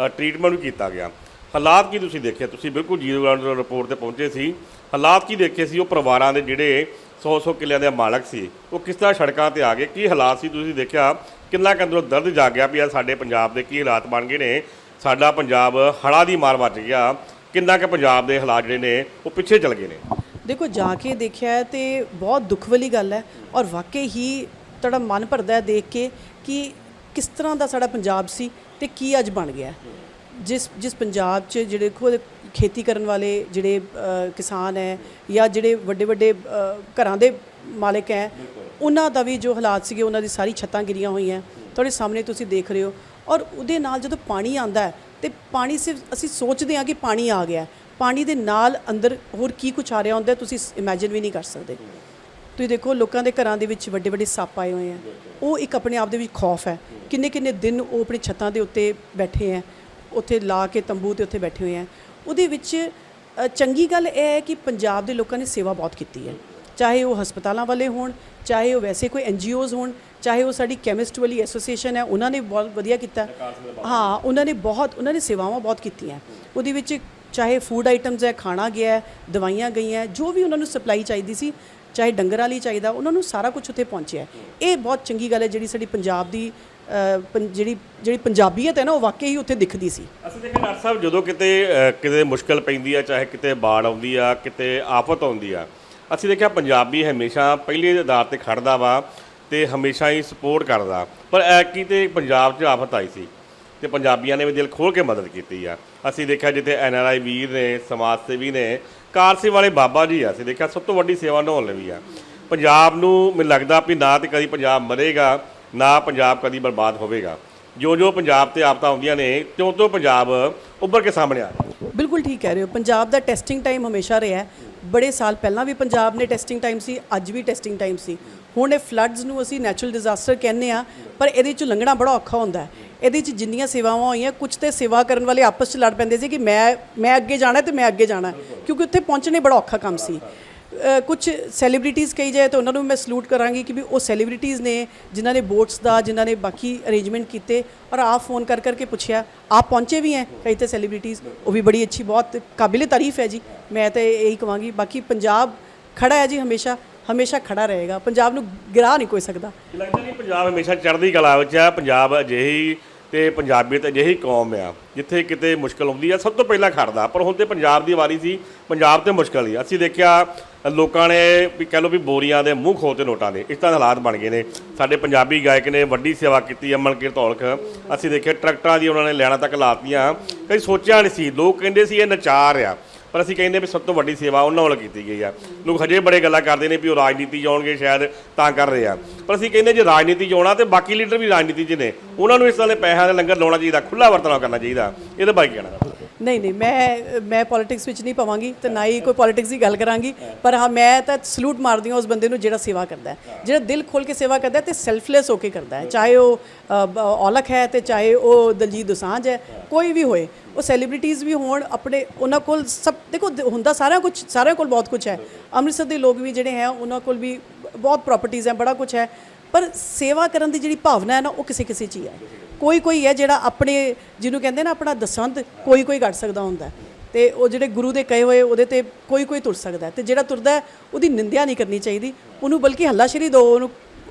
Speaker 1: ਟ੍ਰੀਟਮੈਂਟ ਵੀ ਕੀਤਾ ਗਿਆ। ਹਾਲਾਤ ਕੀ ਤੁਸੀਂ ਦੇਖਿਆ ਤੁਸੀਂ ਬਿਲਕੁਲ ਜ਼ੀਰੋ ਗਰਾਊਂਡ ਰਿਪੋਰਟ ਤੇ ਪਹੁੰਚੇ ਸੀ। ਹਾਲਾਤ ਕੀ ਦੇਖੇ ਸੀ? ਉਹ ਪਰਿਵਾਰਾਂ ਦੇ ਜਿਹੜੇ 100-100 ਕਿੱਲਿਆਂ ਦੇ ਮਾਲਕ ਸੀ, ਉਹ ਕਿਸ ਤਰ੍ਹਾਂ ਸੜਕਾਂ ਤੇ ਆ ਗਏ? ਕੀ ਹਾਲਾਤ ਸੀ? ਤੁਸੀਂ ਦੇਖਿਆ, ਕਿੰਨਾ ਕੁ ਅੰਦਰੋਂ ਦਰਦ ਜਾਗਿਆ ਵੀ ਆ ਸਾਡੇ ਪੰਜਾਬ ਦੇ? ਕੀ ਹਾਲਾਤ ਬਣ ਗਏ ਨੇ? ਸਾਡਾ ਪੰਜਾਬ ਹੜਾ ਦੀ ਮਾਰ ਵੱਜ ਗਿਆ। ਕਿੰਨਾ ਕੁ ਪੰਜਾਬ ਦੇ ਹਾਲਾਤ ਜਿਹੜੇ ਨੇ, ਉਹ ਪਿੱਛੇ ਚਲ ਗਏ ਨੇ?
Speaker 2: ਦੇਖੋ, ਜਾ ਕੇ ਦੇਖਿਆ ਹੈ ਤੇ ਬਹੁਤ ਦੁੱਖ ਵਾਲੀ ਗੱਲ ਹੈ ਔਰ ਵਾਕਈ ਹੀ ਤੁਹਾਡਾ ਮਨ ਭਰਦਾ ਹੈ ਦੇਖ ਕੇ ਕਿ ਕਿਸ ਤਰ੍ਹਾਂ ਦਾ ਸਾਡਾ ਪੰਜਾਬ ਸੀ ਤੇ ਕੀ ਅੱਜ ਬਣ ਗਿਆ ਜਿਸ ਜਿਸ ਪੰਜਾਬ 'ਚ ਜਿਹੜੇ ਖੁਦ ਖੇਤੀ ਕਰਨ ਵਾਲੇ ਜਿਹੜੇ ਕਿਸਾਨ ਹੈ ਜਾਂ ਜਿਹੜੇ ਵੱਡੇ ਵੱਡੇ ਘਰਾਂ ਦੇ ਮਾਲਕ ਹੈ, ਉਹਨਾਂ ਦਾ ਵੀ ਜੋ ਹਾਲਾਤ ਸੀਗੇ, ਉਹਨਾਂ ਦੀ ਸਾਰੀ ਛੱਤਾਂ ਗਿਰੀਆਂ ਹੋਈਆਂ। ਤੁਹਾਡੇ ਸਾਹਮਣੇ ਤੁਸੀਂ ਦੇਖ ਰਹੇ ਹੋ ਔਰ ਉਹਦੇ ਨਾਲ ਜਦੋਂ ਪਾਣੀ ਆਂਦਾ ਹੈ, ਤੇ ਪਾਣੀ ਸਿਰਫ ਅਸੀਂ ਸੋਚਦੇ ਹਾਂ ਕਿ ਪਾਣੀ ਆ ਗਿਆ ਪਾਣੀ ਦੇ ਨਾਲ ਅੰਦਰ ਹੋਰ ਕੀ ਕੁਛ ਆ ਰਿਹਾ ਹੁੰਦਾ ਤੁਸੀਂ ਇਮੇਜਿਨ ਵੀ ਨਹੀਂ ਕਰ ਸਕਦੇ। ਤੁਸੀਂ ਦੇਖੋ, ਲੋਕਾਂ ਦੇ ਘਰਾਂ ਦੇ ਵਿੱਚ ਵੱਡੇ ਵੱਡੇ ਸੱਪ ਆਏ ਹੋਏ ਆ ਉਹ ਇੱਕ ਆਪਣੇ ਆਪ ਦੇ ਵਿੱਚ ਖੌਫ ਹੈ। ਕਿੰਨੇ ਕਿੰਨੇ ਦਿਨ ਉਹ ਆਪਣੀ ਛੱਤਾਂ ਦੇ ਉੱਤੇ ਬੈਠੇ ਆ ਉੱਥੇ ਲਾ ਕੇ ਤੰਬੂ ਤੇ ਉੱਥੇ ਬੈਠੇ ਹੋਏ ਆ ਉਹਦੇ ਵਿੱਚ ਚੰਗੀ ਗੱਲ ਇਹ ਹੈ ਕਿ ਪੰਜਾਬ ਦੇ ਲੋਕਾਂ ਨੇ ਸੇਵਾ ਬਹੁਤ ਕੀਤੀ ਹੈ। ਚਾਹੇ ਉਹ ਹਸਪਤਾਲਾਂ ਵਾਲੇ ਹੋਣ, ਚਾਹੇ ਉਹ ਵੈਸੇ ਕੋਈ ਐਨਜੀਓਜ਼ ਹੋਣ, ਚਾਹੇ ਉਹ ਸਾਡੀ ਕੈਮਿਸਟ ਵਾਲੀ ਐਸੋਸੀਏਸ਼ਨ ਹੈ, ਉਹਨਾਂ ਨੇ ਬਹੁਤ ਵਧੀਆ ਕੀਤਾ। ਹਾਂ, ਉਹਨਾਂ ਨੇ ਬਹੁਤ, ਉਹਨਾਂ ਨੇ ਸੇਵਾਵਾਂ ਬਹੁਤ ਕੀਤੀਆਂ। ਉਹਦੇ ਵਿੱਚ ਚਾਹੇ ਫੂਡ ਆਈਟਮਸ ਹੈ, ਖਾਣਾ ਗਿਆ ਦਵਾਈਆਂ ਗਈਆਂ, ਜੋ ਵੀ ਉਹਨਾਂ ਨੂੰ ਸਪਲਾਈ ਚਾਹੀਦੀ ਸੀ, ਚਾਹੇ ਡੰਗਰਾਂ ਲਈ ਚਾਹੀਦਾ, ਉਹਨਾਂ ਨੂੰ ਸਾਰਾ ਕੁਝ ਉੱਥੇ ਪਹੁੰਚਿਆ ਇਹ ਬਹੁਤ ਚੰਗੀ ਗੱਲ ਹੈ, ਜਿਹੜੀ ਸਾਡੀ ਪੰਜਾਬ ਦੀ ਪੰ- ਜਿਹੜੀ ਜਿਹੜੀ ਪੰਜਾਬੀਅਤ ਹੈ ਨਾ, ਉਹ ਵਾਕਈ ਹੀ ਉੱਥੇ ਦਿਖਦੀ ਸੀ।
Speaker 1: ਅਸੀਂ ਦੇਖਿਆ ਡਾਕਟਰ ਸਾਹਿਬ, ਜਦੋਂ ਕਿਤੇ ਕਿਤੇ ਮੁਸ਼ਕਲ ਪੈਂਦੀ ਆ, ਚਾਹੇ ਕਿਤੇ ਬਾੜ ਆਉਂਦੀ ਆ, ਕਿਤੇ ਆਫਤ ਆਉਂਦੀ ਆ ਅਸੀਂ ਦੇਖਿਆ ਪੰਜਾਬੀ ਹਮੇਸ਼ਾ ਪਹਿਲੇ ਆਧਾਰ ਤੇ ਖੜਦਾ ਵਾ ਤੇ ਹਮੇਸ਼ਾ ਹੀ ਸਪੋਰਟ ਕਰਦਾ। ਪਰ ਐਕੀ ਤੇ ਪੰਜਾਬ 'ਚ ਆਫਤ ਆਈ ਸੀ ਤੇ ਪੰਜਾਬੀਆਂ ਨੇ ਵੀ ਦਿਲ ਖੋਲ ਕੇ ਮਦਦ ਕੀਤੀ ਆ। ਅਸੀਂ ਦੇਖਿਆ ਜਿੱਥੇ ਐਨ ਆਰ ਆਈ ਵੀਰ ਨੇ, ਸਮਾਜ ਸੇਵੀ ਨੇ ਕਾਰਸੇ ਵਾਲੇ ਬਾਬਾ ਜੀ ਆ, ਅਸੀਂ ਦੇਖਿਆ ਸਭ ਤੋਂ ਵੱਡੀ ਸੇਵਾ ਨਿਭਾਉਣ ਲਈ ਆ। ਪੰਜਾਬ ਨੂੰ ਮੈਨੂੰ ਲੱਗਦਾ ਵੀ ਨਾ ਤੇ ਕਦੀ ਪੰਜਾਬ ਮਰੇਗਾ, ਨਾ ਪੰਜਾਬ ਕਦੀ ਬਰਬਾਦ ਹੋਵੇਗਾ। ਜੋ ਜੋ ਪੰਜਾਬ ਤੇ ਆਫਤਾਂ ਆਉਂਦੀਆਂ ਨੇ ਤਿਉਂ ਤਿਉਂ ਪੰਜਾਬ ਉੱਭਰ ਕੇ ਸਾਹਮਣੇ ਆ ਰਿਹਾ।
Speaker 2: ਬਿਲਕੁਲ ਠੀਕ ਕਹਿ ਰਹੇ ਹੋ। ਪੰਜਾਬ ਦਾ ਟੈਸਟਿੰਗ ਟਾਈਮ ਹਮੇਸ਼ਾ ਰਿਹਾ ਬੜੇ ਸਾਲ ਪਹਿਲਾਂ ਵੀ ਪੰਜਾਬ ਨੇ ਟੈਸਟਿੰਗ ਟਾਈਮ ਸੀ, ਅੱਜ ਵੀ ਟੈਸਟਿੰਗ ਟਾਈਮ ਸੀ। ਹੁਣ ਇਹ ਫਲੱਡਸ ਨੂੰ ਅਸੀਂ ਨੈਚੁਰਲ ਡਿਜ਼ਾਸਟਰ ਕਹਿੰਦੇ ਆ ਪਰ ਇਹਦੇ ਚ ਲੰਘਣਾ ਬੜਾ ਔਖਾ ਹੁੰਦਾ ਹੈ। ਇਹਦੇ ਚ ਜਿੰਨੀਆਂ ਸੇਵਾਵਾਂ ਹੋਈਆਂ ਕੁਝ ਤੇ ਸੇਵਾ ਕਰਨ ਵਾਲੇ ਆਪਸ ਚ ਲੜ ਪੈਂਦੇ ਸੀ ਕਿ ਮੈਂ ਮੈਂ ਅੱਗੇ ਜਾਣਾ ਤੇ ਮੈਂ ਅੱਗੇ ਜਾਣਾ ਕਿਉਂਕਿ ਉੱਥੇ ਪਹੁੰਚਣੇ ਬੜਾ ਔਖਾ ਕੰਮ ਸੀ। ਕੁਝ ਸੈਲੀਬ੍ਰਿਟੀਜ਼ ਕਹੀ ਜਾਏ ਤਾਂ ਉਹਨਾਂ ਨੂੰ ਮੈਂ ਸਲੂਟ ਕਰਾਂਗੀ ਕਿ ਵੀ ਉਹ ਸੈਲੀਬ੍ਰਿਟੀਜ਼ ਨੇ, ਜਿਨ੍ਹਾਂ ਨੇ ਬੋਟਸ ਦਾ, ਜਿਨ੍ਹਾਂ ਨੇ ਬਾਕੀ ਅਰੇਂਜਮੈਂਟ ਕੀਤੇ ਔਰ ਆਪ ਫੋਨ ਕਰ ਕਰਕੇ ਪੁੱਛਿਆ, ਆਪ ਪਹੁੰਚੇ ਵੀ ਹੈ ਕਈ ਤੇ ਸੈਲੀਬ੍ਰਿਟੀਜ਼ ਉਹ ਵੀ ਬੜੀ ਅੱਛੀ, ਬਹੁਤ ਕਾਬਿਲੇ ਤਾਰੀਫ ਹੈ ਜੀ। ਮੈਂ ਤਾਂ ਇਹੀ ਕਹਾਂਗੀ ਬਾਕੀ ਪੰਜਾਬ ਖੜਾ ਹੈ ਜੀ ਹਮੇਸ਼ਾ ਹਮੇਸ਼ਾ ਖੜਾ ਰਹੇਗਾ। ਪੰਜਾਬ ਨੂੰ ਗਿਰਾ ਨਹੀਂ ਕੋਈ ਸਕਦਾ।
Speaker 1: ਲੱਗਦਾ ਨਹੀਂ ਪੰਜਾਬ ਹਮੇਸ਼ਾ ਚੜ੍ਹਦੀ ਕਲਾ ਵਿੱਚ ਆ ਪੰਜਾਬ ਅਜਿਹੀ ਤੇ ਪੰਜਾਬੀਅਤ ਅਜਿਹੀ ਕੌਮ ਆ, ਜਿੱਥੇ ਕਿਤੇ ਮੁਸ਼ਕਲ ਆਉਂਦੀ ਆ, ਸਭ ਤੋਂ ਪਹਿਲਾਂ ਖੜਦਾ। ਪਰ ਹੁਣ ਤੇ ਪੰਜਾਬ ਦੀ ਵਾਰੀ ਸੀ, ਪੰਜਾਬ ਤੇ ਮੁਸ਼ਕਲ ਹੀ ਅਸੀਂ ਦੇਖਿਆ, ਲੋਕਾਂ ਨੇ ਵੀ ਕਹਿ ਲਓ ਵੀ ਬੋਰੀਆਂ ਦੇ ਮੂੰਹ ਖੋਤੇ ਨੋਟਾਂ ਦੇ, ਇਸ ਤਰ੍ਹਾਂ ਹਾਲਾਤ ਬਣ ਗਏ ਨੇ। ਸਾਡੇ ਪੰਜਾਬੀ ਗਾਇਕ ਨੇ ਵੱਡੀ ਸੇਵਾ ਕੀਤੀ ਅਮਨਕੀਰ ਧੌਲਖ ਅਸੀਂ ਦੇਖਿਆ, ਟਰੈਕਟਰਾਂ ਦੀ ਉਹਨਾਂ ਨੇ ਲੈਣਾ ਤੱਕ ਲਾਤੀਆਂ। ਕਈ ਸੋਚਿਆ ਨਹੀਂ ਸੀ, ਲੋਕ ਕਹਿੰਦੇ ਸੀ ਇਹ ਨਚਾਰ ਆ। ਪਰ ਅਸੀਂ ਕਹਿੰਦੇ ਵੀ ਸਭ ਤੋਂ ਵੱਡੀ ਸੇਵਾ ਉਹਨਾਂ ਵੱਲ ਕੀਤੀ ਗਈ ਆ। ਲੋਕ ਹਜੇ ਬੜੇ ਗੱਲਾਂ ਕਰਦੇ ਨੇ ਵੀ ਉਹ ਰਾਜਨੀਤੀ 'ਚ ਆਉਣਗੇ ਸ਼ਾਇਦ ਤਾਂ ਕਰ ਰਹੇ ਆ। ਪਰ ਅਸੀਂ ਕਹਿੰਦੇ ਜੇ ਰਾਜਨੀਤੀ 'ਚ ਆਉਣਾ ਤੇ ਬਾਕੀ ਲੀਡਰ ਵੀ ਰਾਜਨੀਤੀ 'ਚ ਨੇ। ਉਹਨਾਂ ਨੂੰ ਇਸ ਤਰ੍ਹਾਂ ਦੇ ਪੈਸਿਆਂ ਦਾ ਲੰਗਰ ਲਾਉਣਾ ਚਾਹੀਦਾ ਖੁੱਲਾ ਵਰਤਣਾ ਕਰਨਾ ਚਾਹੀਦਾ। ਇਹਦੇ ਬਾਰੇ ਕੀ ਕਹਿਣਾ?
Speaker 2: ਨਹੀਂ ਨਹੀਂ, ਮੈਂ ਮੈਂ ਪੋਲਿਟਿਕਸ ਵਿੱਚ ਨਹੀਂ ਪਵਾਂਗੀ ਤੇ ਨਾ ਹੀ ਕੋਈ ਪੋਲਿਟਿਕਸ ਦੀ ਗੱਲ ਕਰਾਂਗੀ। ਪਰ ਹਾਂ, ਮੈਂ ਤਾਂ ਸਲੂਟ ਮਾਰਦੀ ਹਾਂ ਉਸ ਬੰਦੇ ਨੂੰ ਜਿਹੜਾ ਸੇਵਾ ਕਰਦਾ ਹੈ। ਜਿਹੜਾ ਦਿਲ ਖੋਲ ਕੇ ਸੇਵਾ ਕਰਦਾ ਹੈ ਤੇ ਸੈਲਫਲੈਸ ਹੋ ਕੇ ਕਰਦਾ ਹੈ। ਚਾਹੇ ਉਹ ਔਲਖ ਹੈ ਤੇ ਚਾਹੇ ਉਹ ਦਲਜੀਤ ਦੋਸਾਂਝ ਹੈ, ਕੋਈ ਵੀ ਹੋਏ, ਉਹ ਸੈਲੀਬ੍ਰਿਟੀਜ਼ ਵੀ ਹੋਣ, ਆਪਣੇ, ਉਹਨਾਂ ਕੋਲ ਸਭ, ਦੇਖੋ, ਦ- ਹੁੰਦਾ ਸਾਰਾ ਕੁਝ ਸਾਰਿਆਂ ਕੋਲ ਬਹੁਤ ਕੁਝ ਹੈ। ਅੰਮ੍ਰਿਤਸਰ ਦੇ ਲੋਕ ਵੀ ਜਿਹੜੇ ਹੈ, ਉਹਨਾਂ ਕੋਲ ਵੀ ਬਹੁਤ ਪ੍ਰਾਪਰਟੀਆਂ ਹੈ, ਬੜਾ ਕੁਝ ਹੈ। ਪਰ ਸੇਵਾ ਕਰਨ ਦੀ ਜਿਹੜੀ ਭਾਵਨਾ ਹੈ ਨਾ, ਉਹ ਕਿਸੇ ਕਿਸੇ 'ਚ ਹੀ ਹੈ। ਕੋਈ ਕੋਈ ਹੈ ਜਿਹੜਾ ਆਪਣੇ, ਜਿਹਨੂੰ ਕਹਿੰਦੇ ਨਾ ਆਪਣਾ ਦਸਵੰਤ ਕੋਈ ਕੋਈ ਕੱਢ ਸਕਦਾ ਹੁੰਦਾ ਹੈ। ਤੇ ਉਹ ਜਿਹੜੇ ਗੁਰੂ ਦੇ ਕਹੇ ਹੋਏ, ਉਹਦੇ ਤੇ ਕੋਈ ਕੋਈ ਤੁਰ ਸਕਦਾ ਹੈ। ਤੇ ਜਿਹੜਾ ਤੁਰਦਾ ਉਹਦੀ ਨਿੰਦਿਆ ਨਹੀਂ ਕਰਨੀ ਚਾਹੀਦੀ। ਉਹਨੂੰ ਬਲਕਿ ਹੱਲਾਸ਼ੇਰੀ ਦਿਓ ਉਹਨੂੰ,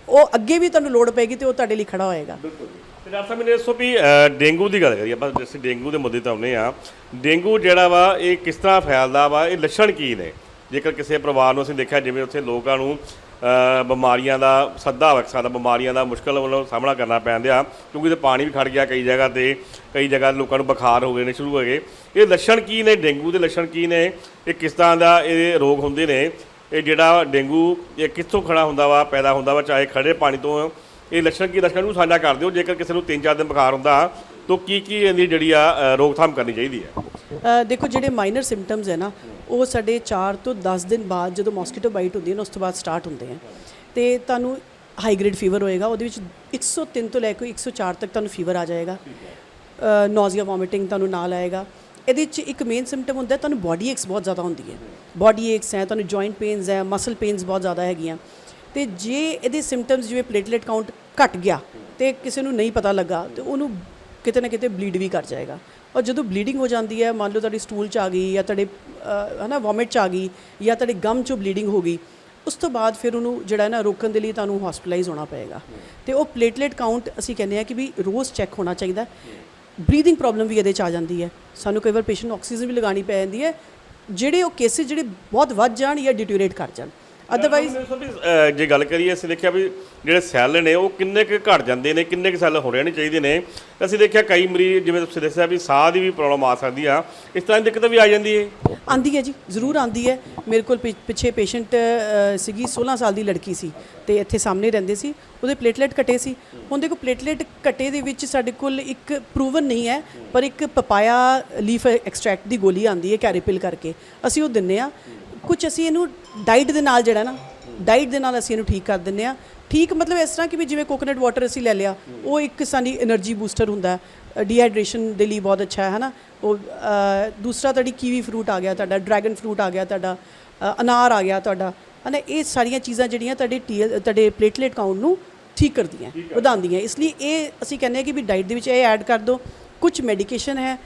Speaker 2: ਉਹ ਅੱਗੇ ਵੀ ਤੁਹਾਨੂੰ ਲੋੜ ਪਏਗੀ ਤੇ ਉਹ ਤੁਹਾਡੇ ਲਈ ਖੜਾ ਹੋਏਗਾ।
Speaker 1: ਤੇ ਡਾਕਟਰ ਸਾਹਿਬ, ਮੈਨੂੰ ਦੱਸੋ ਵੀ ਡੇਂਗੂ ਦੀ ਗੱਲ ਕਰੀਏ, ਆਪਾਂ ਅਸੀਂ ਡੇਂਗੂ ਦੇ ਮੁੱਦੇ ਤੇ ਆਉਂਦੇ ਆ ਡੇਂਗੂ ਜਿਹੜਾ ਵਾ, ਇਹ ਕਿਸ ਤਰ੍ਹਾਂ ਫੈਲਦਾ ਵਾ, ਇਹ ਲੱਛਣ ਕੀ ਨੇ? ਜੇਕਰ ਕਿਸੇ ਪਰਿਵਾਰ ਨੂੰ ਅਸੀਂ ਦੇਖਿਆ, ਜਿਵੇਂ ਉੱਥੇ ਲੋਕਾਂ ਨੂੰ ਬਿਮਾਰੀਆਂ ਦਾ, ਸੱਦਾ ਵਕ ਸਕਦਾ ਬਿਮਾਰੀਆਂ ਦਾ ਮੁਸ਼ਕਲ ਵੱਲੋਂ ਸਾਹਮਣਾ ਕਰਨਾ ਪੈਂਦਾ ਕਿਉਂਕਿ ਤੇ ਪਾਣੀ ਵੀ ਖੜ ਗਿਆ ਕਈ ਜਗ੍ਹਾ ਤੇ, ਕਈ ਜਗ੍ਹਾ ਲੋਕਾਂ ਨੂੰ ਬੁਖਾਰ ਹੋ ਗਏ ਨੇ, ਸ਼ੁਰੂ ਹੋ ਗਏ। ਇਹ ਲੱਛਣ ਕੀ ਨੇ? ਡੇਂਗੂ ਦੇ ਲੱਛਣ ਕੀ ਨੇ? ਇਹ ਕਿਸ ਤਰ੍ਹਾਂ ਦਾ ਇਹ ਰੋਗ ਹੁੰਦੇ ਨੇ? ਇਹ ਜਿਹੜਾ ਡੇਂਗੂ, ਇਹ ਕਿੱਥੋਂ ਖੜਾ ਹੁੰਦਾ ਵਾ, ਪੈਦਾ ਹੁੰਦਾ ਵਾ, ਚਾਹੇ ਖੜੇ ਪਾਣੀ ਤੋਂ, ਇਹ ਲੱਛਣ ਕੀ ਲੱਛਣ ਨੂੰ ਸਾਂਝਾ ਕਰ ਦਿਓ ਜੇਕਰ ਕਿਸੇ ਨੂੰ 3-4 ਦਿਨ ਬੁਖਾਰ ਹੁੰਦਾ, ਤਾਂ ਕੀ ਕੀ ਇਹਦੀ ਜਿਹੜੀ ਆ ਰੋਕਥਾਮ ਕਰਨੀ ਚਾਹੀਦੀ ਹੈ?
Speaker 2: ਦੇਖੋ, ਜਿਹੜੇ ਮਾਈਨਰ ਸਿੰਪਟਮਸ ਹੈ ਨਾ ਉਹ ਸਾਡੇ 4 ਤੋਂ 10 ਦਿਨ ਬਾਅਦ ਜਦੋਂ ਮੋਸਕੀਟੋ ਬਾਈਟ ਹੁੰਦੀ ਹੈ ਨਾ, ਉਸ ਤੋਂ ਬਾਅਦ ਸਟਾਰਟ ਹੁੰਦੇ ਆ। ਤੇ ਤੁਹਾਨੂੰ ਹਾਈ ਗ੍ਰੇਡ ਫੀਵਰ ਹੋਏਗਾ, ਉਹਦੇ ਵਿੱਚ 103 ਤੋਂ ਲੈ ਕੇ 104 ਤੱਕ ਤੁਹਾਨੂੰ ਫੀਵਰ ਆ ਜਾਏਗਾ। ਨੋਜ਼ੀਆ ਵੋਮਿਟਿੰਗ ਤੁਹਾਨੂੰ ਨਾਲ ਆਏਗਾ। ਇਹਦੇ ਵਿੱਚ ਇੱਕ ਮੇਨ ਸਿੰਪਟਮ ਹੁੰਦਾ, ਤੁਹਾਨੂੰ ਬਾਡੀ ਏਕਸ ਬਹੁਤ ਜ਼ਿਆਦਾ ਹੁੰਦੀ ਹੈ। ਬਾਡੀ ਏਕਸ ਹੈ, ਤੁਹਾਨੂੰ ਜੁਆਇੰਟ ਪੇਨਸ ਹੈ ਮਸਲ ਪੇਨਸ ਬਹੁਤ ਜ਼ਿਆਦਾ ਹੈਗੀਆਂ। ਤੇ ਜੇ ਇਹਦੇ ਸਿੰਪਟਮਸ ਜਿਵੇਂ ਪਲੇਟਲੇਟ ਕਾਊਂਟ ਘਟ ਗਿਆ ਤੇ ਕਿਸੇ ਨੂੰ ਨਹੀਂ ਪਤਾ ਲੱਗਾ, ਤੇ ਉਹਨੂੰ ਕਿਤੇ ਨਾ ਕਿਤੇ ਬਲੀਡ ਵੀ ਕਰ ਜਾਏਗਾ। ਔਰ ਜਦੋਂ ਬਲੀਡਿੰਗ ਹੋ ਜਾਂਦੀ ਹੈ ਮੰਨ ਲਓ ਤੁਹਾਡੀ ਸਟੂਲ ਚ ਆ ਗਈ ਜਾਂ ਤੁਹਾਡੇ ਅਹ, ਹਨਾ ਵੋਮਿਟ ਚ ਆ ਗਈ ਜਾਂ ਤੁਹਾਡੇ ਗਮ ਚੋਂ ਬਲੀਡਿੰਗ ਹੋ ਗਈ ਉਸ ਤੋਂ ਬਾਅਦ ਫਿਰ ਉਹਨੂੰ ਜਿਹੜਾ ਹੈ ਨਾ ਰੋਕਣ ਦੇ ਲਈ ਤੁਹਾਨੂੰ ਹਸਪੀਟਲਾਈਜ਼ ਹੋਣਾ ਪਏਗਾ। ਤੇ ਉਹ ਪਲੇਟਲੇਟ ਕਾਊਂਟ ਅਸੀਂ ਕਹਿੰਦੇ ਆ ਕਿ ਵੀ ਰੋਜ਼ ਚੈੱਕ ਹੋਣਾ ਚਾਹੀਦਾ। ਬਰੀਥਿੰਗ ਪ੍ਰੋਬਲਮ ਵੀ ਇਹਦੇ ਚ ਆ ਜਾਂਦੀ ਹੈ। ਸਾਨੂੰ ਕਈ ਵਾਰ ਪੇਸ਼ੈਂਟ ਨੂੰ ਆਕਸੀਜਨ ਵੀ ਲਗਾਉਣੀ ਪੈ ਜਾਂਦੀ ਹੈ। ਜਿਹੜੇ ਉਹ ਕੇਸਿਸ ਜਿਹੜੇ ਬਹੁਤ ਵੱਧ ਜਾਣ ਜਾਂ ਡਿਟੀਰੀਏਟ ਕਰ ਜਾਣ। ਅਦਰਵਾਈਜ਼
Speaker 1: ਜੇ ਗੱਲ ਕਰੀਏ ਅਸੀਂ ਦੇਖਿਆ ਵੀ ਜਿਹੜੇ ਸੈੱਲ ਨੇ ਉਹ ਕਿੰਨੇ ਕੁ ਘਟ ਜਾਂਦੇ ਨੇ ਕਿੰਨੇ ਕੁ ਸੈੱਲ ਹੋ ਰਹੇ ਨੇ ਚਾਹੀਦੇ ਨੇ। ਅਸੀਂ ਦੇਖਿਆ ਕਈ ਮਰੀਜ਼ ਜਿਵੇਂ ਤੁਸੀਂ ਦੱਸਿਆ ਵੀ ਸਾਹ ਦੀ ਵੀ ਪ੍ਰੋਬਲਮ ਆ ਸਕਦੀ ਆ। ਇਸ ਤਰ੍ਹਾਂ ਦੀ ਦਿੱਕਤ ਵੀ ਆ ਜਾਂਦੀ ਹੈ
Speaker 2: ਆਂਦੀ ਹੈ ਜੀ ਜ਼ਰੂਰ ਆਂਦੀ ਹੈ। ਮੇਰੇ ਕੋਲ ਪਿੱਛੇ ਪੇਸ਼ੈਂਟ ਸੀਗੀ 16 ਸਾਲ ਦੀ ਲੜਕੀ ਸੀ ਤੇ ਇੱਥੇ ਸਾਹਮਣੇ ਰਹਿੰਦੇ ਸੀ। ਉਹਦੇ ਪਲੇਟਲੇਟ ਘਟੇ ਸੀ। ਹੁਣ ਦੇਖੋ ਪਲੇਟਲੇਟ ਘਟੇ ਦੇ ਵਿੱਚ ਸਾਡੇ ਕੋਲ ਇੱਕ ਪ੍ਰੂਵਨ ਨਹੀਂ ਹੈ ਪਰ ਇੱਕ ਪਪਾਇਆ ਲੀਫ ਐਕਸਟ੍ਰੈਕਟ ਦੀ ਗੋਲੀ ਆਂਦੀ ਹੈ ਕੈਰੀਪਿਲ ਕਰਕੇ। ਅਸੀਂ ਉਹ ਦਿੰਨੇ ਆ। ਕੁਝ ਅਸੀਂ ਇਹਨੂੰ ਡਾਈਟ ਦੇ ਨਾਲ ਜਿਹੜਾ ਨਾ ਡਾਈਟ ਦੇ ਨਾਲ ਅਸੀਂ ਇਹਨੂੰ ਠੀਕ ਕਰ ਦਿੰਨੇ ਆ ਠੀਕ ਮਤਲਬ ਇਸ ਤਰ੍ਹਾਂ ਕਿ ਵੀ ਜਿਵੇਂ ਕੋਕੋਨਟ ਵਾਟਰ ਅਸੀਂ ਲੈ ਲਿਆ ਉਹ ਇੱਕ ਸਾਡੀ એનર્ਜੀ ਬੂਸਟਰ ਹੁੰਦਾ ਡੀਹਾਈਡਰੇਸ਼ਨ ਦੇ ਲਈ ਬਹੁਤ ਅੱਛਾ ਹੈ ਹਨਾ? ਉਹ ਦੂਸਰਾ ਤੁਹਾਡੀ ਕੀਵੀ ਫਰੂਟ ਆ ਗਿਆ ਤੁਹਾਡਾ ਡਰੈਗਨ ਫਰੂਟ ਆ ਗਿਆ ਤੁਹਾਡਾ ਅਨਾਰ ਆ ਗਿਆ ਤੁਹਾਡਾ ਹਨਾ? ਇਹ ਸਾਰੀਆਂ ਚੀਜ਼ਾਂ ਜਿਹੜੀਆਂ ਤੁਹਾਡੇ ਤੁਹਾਡੇ ਪਲੇਟਲੇਟ ਕਾਊਂਟ ਨੂੰ ਠੀਕ ਕਰਦੀਆਂ ਵਧਾਉਂਦੀਆਂ। ਇਸ ਲਈ ਇਹ ਅਸੀਂ ਕਹਿੰਦੇ ਆ ਕਿ ਵੀ ਡਾਈਟ ਦੇ ਵਿੱਚ ਇਹ ਐਡ ਕਰ ਦਿਓ। ਕੁਝ ਮੈਡੀਕੇਸ਼ਨ ਹੈ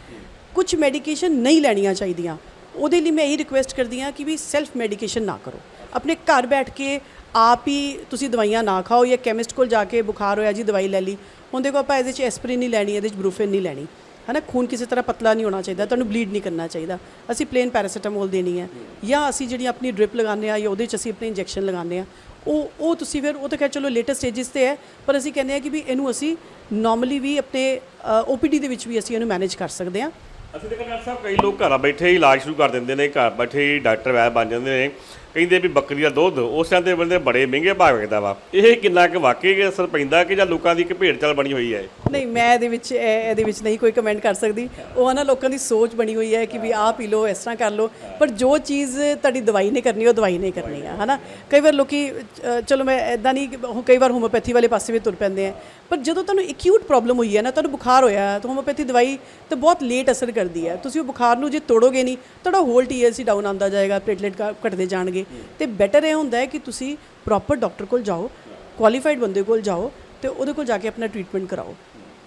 Speaker 2: ਕੁਝ ਮੈਡੀਕੇਸ਼ਨ ਨਹੀਂ ਲੈਣੀਆਂ ਚਾਹੀਦੀਆਂ। ਉਹਦੇ ਲਈ ਮੈਂ ਇਹੀ ਰਿਕੁਐਸਟ ਕਰਦੀ ਹਾਂ ਕਿ ਵੀ ਸੈਲਫ ਮੈਡੀਕੇਸ਼ਨ ਨਾ ਕਰੋ। ਆਪਣੇ ਘਰ ਬੈਠ ਕੇ ਆਪ ਹੀ ਤੁਸੀਂ ਦਵਾਈਆਂ ਨਾ ਖਾਓ ਜਾਂ ਕੈਮਿਸਟ ਕੋਲ ਜਾ ਕੇ ਬੁਖਾਰ ਹੋਇਆ ਜੀ, ਦਵਾਈ ਲੈ ਲਈ। ਹੁਣ ਦੇਖੋ ਆਪਾਂ ਇਹਦੇ 'ਚ ਐਸਪਰੀਨ ਨਹੀਂ ਲੈਣੀ, ਇਹਦੇ 'ਚ ਬਰੂਫਿਨ ਨਹੀਂ ਲੈਣੀ। ਹਨਾ, ਖੂਨ ਕਿਸੇ ਤਰ੍ਹਾਂ ਪਤਲਾ ਨਹੀਂ ਹੋਣਾ ਚਾਹੀਦਾ, ਤੁਹਾਨੂੰ ਬਲੀਡ ਨਹੀਂ ਕਰਨਾ ਚਾਹੀਦਾ। ਅਸੀਂ ਪਲੇਨ ਪੈਰਾਸੀਟਾਮੋਲ ਦੇਣੀ ਹੈ ਜਾਂ ਅਸੀਂ ਜਿਹੜੀ ਆਪਣੀ ਡ੍ਰਿਪ ਲਗਾਉਂਦੇ ਆ ਜਾਂ ਉਹਦੇ 'ਚ ਅਸੀਂ ਆਪਣੇ ਇੰਜੈਕਸ਼ਨ ਲਗਾਉਂਦੇ ਆ ਉਹ ਉਹ ਤੁਸੀਂ ਫਿਰ, ਉਹ ਤਾਂ ਖੈਰ ਚਲੋ ਲੇਟੈਸਟ ਸਟੇजेस ਤੇ ਹੈ, ਪਰ ਅਸੀਂ ਕਹਿੰਦੇ ਆ ਕਿ ਵੀ ਇਹਨੂੰ ਅਸੀਂ ਨਾਰਮਲੀ ਵੀ ਆਪਣੇ ਓਪੀਡੀ ਦੇ ਵਿੱਚ ਵੀ ਅਸੀਂ ਇਹਨੂੰ ਮੈਨੇਜ ਕਰ ਸਕਦੇ ਹਾਂ।
Speaker 1: ਅਸੀਂ ਦੇਖਿਆ ਡਾਕਟਰ ਸਾਹਿਬ, ਕਈ ਲੋਕ ਘਰਾਂ ਬੈਠੇ ਹੀ ਇਲਾਜ ਸ਼ੁਰੂ ਕਰ ਦਿੰਦੇ ਨੇ, ਘਰ ਬੈਠੇ ਹੀ ਡਾਕਟਰ ਵੈਦ ਬਣ ਜਾਂਦੇ ਨੇ। ਕਹਿੰਦੇ ਵੀ ਬੱਕਰੀ ਦਾ ਦੁੱਧ ਉਸ ਟਾਈਮ ਤੇ ਬੰਦੇ ਬੜੇ ਮਹਿੰਗੇ ਭਾਅ ਵਿਕਦਾ ਵਾ। ਇਹ ਕਿੰਨਾ ਕੁ ਵਾਕਈ ਅਸਰ ਪੈਂਦਾ ਕਿ ਜਾਂ ਲੋਕਾਂ ਦੀ ਇੱਕ ਭੇਡ ਚਾਲ ਬਣੀ ਹੋਈ ਹੈ?
Speaker 2: ਨਹੀਂ ਮੈਂ ਇਹਦੇ ਵਿੱਚ ਇਹ- ਇਹਦੇ ਵਿੱਚ ਨਹੀਂ ਕੋਈ ਕਮੈਂਟ ਕਰ ਸਕਦੀ। ਉਹ ਨਾ ਲੋਕਾਂ ਦੀ ਸੋਚ ਬਣੀ ਹੋਈ ਹੈ ਕਿ ਵੀ ਆਹ ਪੀ ਲਓ ਇਸ ਤਰ੍ਹਾਂ ਕਰ ਲਓ। ਪਰ ਜੋ ਚੀਜ਼ ਤੁਹਾਡੀ ਦਵਾਈ ਨੇ ਕਰਨੀ ਉਹ ਦਵਾਈ ਨਹੀਂ ਕਰਨੀ ਆ ਹਨਾ? ਕਈ ਵਾਰ ਲੋਕੀ ਅ, ਚਲੋ ਮੈਂ ਇਦਾਂ ਨਹੀਂ ਕਿ ਉਹ ਕਈ ਵਾਰ ਹੋਮੋਪੈਥੀ ਵਾਲੇ ਪਾਸੇ ਵੀ ਤੁਰ ਪੈਂਦੇ ਆ। ਪਰ ਜਦੋਂ ਤੁਹਾਨੂੰ ਐਕਿਊਟ ਪ੍ਰੋਬਲਮ ਹੋਈ ਹੈ ਨਾ ਤੁਹਾਨੂੰ ਬੁਖਾਰ ਹੋਇਆ ਹੈ, ਤਾਂ ਹੋਮੋਪੈਥੀ ਦਵਾਈ ਤਾਂ ਬਹੁਤ ਲੇਟ ਅਸਰ ਕਰਦੀ ਹੈ। ਤੁਸੀਂ ਉਹ ਬੁਖਾਰ ਨੂੰ ਜੇ ਤੋੜੋਗੇ ਨਹੀਂ ਤੁਹਾਡਾ ਹੋਲ ਟੀਐਲਸੀ ਡਾਊਨ ਆਉਂਦਾ ਜਾਏਗਾ ਪਲੇਟਲੇਟ ਘਟਦੇ ਜਾਣਗੇ। ਤੇ ਬੈਟਰ ਇਹ ਹੁੰਦਾ ਹੈ ਕਿ ਤੁਸੀਂ ਪ੍ਰੋਪਰ ਡਾਕਟਰ ਕੋਲ ਜਾਓ ਕੁਆਲੀਫਾਈਡ ਬੰਦੇ ਕੋਲ ਜਾਓ ਤੇ ਉਹਦੇ ਕੋਲ ਜਾ ਕੇ ਆਪਣਾ ਟ੍ਰੀਟਮੈਂਟ ਕਰਾਓ।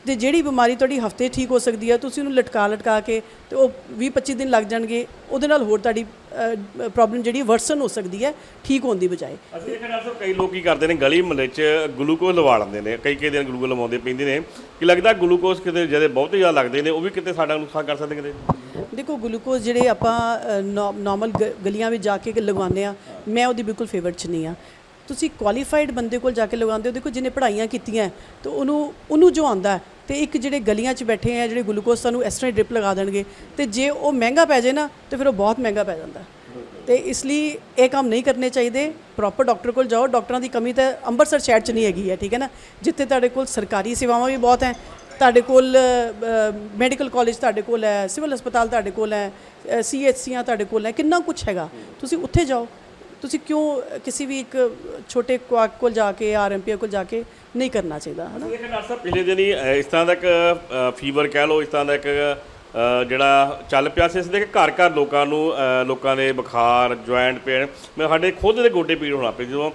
Speaker 2: ਤੇ ਜਿਹੜੀ ਬਿਮਾਰੀ ਤੁਹਾਡੀ ਹਫ਼ਤੇ ਠੀਕ ਹੋ ਸਕਦੀ ਹੈ ਤੁਸੀਂ ਉਹਨੂੰ ਲਟਕਾ ਲਟਕਾ ਕੇ ਤੇ ਉਹ 20 25 ਦਿਨ ਲੱਗ ਜਾਣਗੇ ਉਹਦੇ ਨਾਲ ਹੋਰ ਤੁਹਾਡੀ ਪ੍ਰੋਬਲਮ ਜਿਹੜੀ ਵਰਸਨ ਹੋ ਸਕਦੀ ਹੈ ਠੀਕ ਹੋਣ ਦੀ ਬਜਾਏ।
Speaker 1: ਅਸੀਂ ਦੇਖਿਆ ਡਾਕਟਰ ਕਈ ਲੋਕ ਕੀ ਕਰਦੇ ਨੇ ਗਲੀ ਮੁਹੱਲੇ 'ਚ ਗਲੂਕੋਜ਼ ਲਵਾ ਲੈਂਦੇ ਨੇ ਕਈ ਕਈ ਦਿਨ ਗਲੂਕੋਜ਼ ਲਵਾਉਂਦੇ ਪੈਂਦੇ ਨੇ ਕਿ ਲੱਗਦਾ ਗਲੂਕੋਜ਼ ਕਿਤੇ ਜਿਹੜੇ ਬਹੁਤ ਜ਼ਿਆਦਾ ਲੱਗਦੇ ਨੇ ਉਹ ਵੀ ਕਿਤੇ ਸਾਡਾ ਨੁਕਸਾਨ ਕਰ ਸਕਦੇ ਕਿਤੇ?
Speaker 2: ਦੇਖੋ ਗਲੂਕੋਜ਼ ਜਿਹੜੇ ਆਪਾਂ ਨਾਰਮਲ ਗਲੀਆਂ ਵਿੱਚ ਜਾ ਕੇ ਲਗਵਾਉਂਦੇ ਆ ਮੈਂ ਉਹਦੀ ਬਿਲਕੁਲ ਫੇਵਰ ਚ ਨਹੀਂ ਆ ਤੁਸੀਂ ਕੁਆਲੀਫਾਈਡ ਬੰਦੇ ਕੋਲ ਜਾ ਕੇ ਲਗਵਾਉਂਦੇ ਹੋ ਦੇਖੋ ਜਿਹਨੇ ਪੜ੍ਹਾਈਆਂ ਕੀਤੀਆਂ ਤਾਂ ਉਹਨੂੰ ਉਹਨੂੰ ਜੋ ਆਉਂਦਾ ਹੈ, ਤੇ ਇੱਕ ਜਿਹੜੇ ਗਲੀਆਂ 'ਚ ਬੈਠੇ ਆ, ਜਿਹੜੇ ਗਲੂਕੋਸ ਸਾਨੂੰ ਇਸ ਤਰ੍ਹਾਂ ਡ੍ਰਿਪ ਲਗਾ ਦੇਣਗੇ, ਤੇ ਜੇ ਉਹ ਮਹਿੰਗਾ ਪੈ ਜਾਏ ਨਾ, ਤੇ ਫਿਰ ਉਹ ਬਹੁਤ ਮਹਿੰਗਾ ਪੈ ਜਾਂਦਾ। ਹੈ। ਤੇ ਇਸ ਲਈ ਇਹ ਕੰਮ ਨਹੀਂ ਕਰਨੇ ਚਾਹੀਦੇ। ਪ੍ਰੋਪਰ ਡਾਕਟਰ ਕੋਲ ਜਾਓ। ਡਾਕਟਰਾਂ ਦੀ ਕਮੀ ਤਾਂ ਅੰਮ੍ਰਿਤਸਰ ਸ਼ਹਿਰ 'ਚ ਨਹੀਂ ਹੈਗੀ ਹੈ, ਠੀਕ ਹੈ ਨਾ? ਜਿੱਥੇ ਤੁਹਾਡੇ ਕੋਲ ਸਰਕਾਰੀ ਸੇਵਾਵਾਂ ਵੀ ਬਹੁਤ ਹੈ, ਤੁਹਾਡੇ ਕੋਲ ਮੈਡੀਕਲ ਕਾਲਜ ਤੁਹਾਡੇ ਕੋਲ ਹੈ, ਸਿਵਲ ਹਸਪਤਾਲ ਤੁਹਾਡੇ ਕੋਲ ਹੈ ਸੀਐਚਸੀਆਂ ਤੁਹਾਡੇ ਕੋਲ ਹੈ, ਕਿੰਨਾ ਕੁਝ ਹੈਗਾ। ਤੁਸੀਂ ਉੱਥੇ ਜਾਓ। ਤੁਸੀਂ ਕਿਉਂ ਕਿਸੇ ਵੀ ਇੱਕ ਛੋਟੇ ਕੁਆਕ ਕੋਲ ਜਾ ਕੇ ਆਰਐਮਪੀ ਕੋਲ ਜਾ ਕੇ ਨਹੀਂ ਕਰਨਾ ਚਾਹੀਦਾ ਹੈ ਨਾ
Speaker 1: ਡਾਕਟਰ ਸਾਹਿਬ ਪਿਛਲੇ ਦਿਨੀ ਅ, ਇਸ ਤਰ੍ਹਾਂ ਦਾ ਇੱਕ ਫੀਵਰ ਕਹਿ ਲਓ ਇਸ ਤਰ੍ਹਾਂ ਦਾ ਇੱਕ ਜਿਹੜਾ ਚੱਲ ਪਿਆ ਸੀ ਇਸ ਦੇ ਘਰ ਘਰ ਲੋਕਾਂ ਨੂੰ ਲੋਕਾਂ ਦੇ ਬੁਖਾਰ ਜੁਆਇੰਟ ਪੇਨ ਮੈਂ ਸਾਡੇ ਖੁਦ ਦੇ ਗੋਡੇ ਪੀੜ ਹੋਣਾ ਪਏ ਜਦੋਂ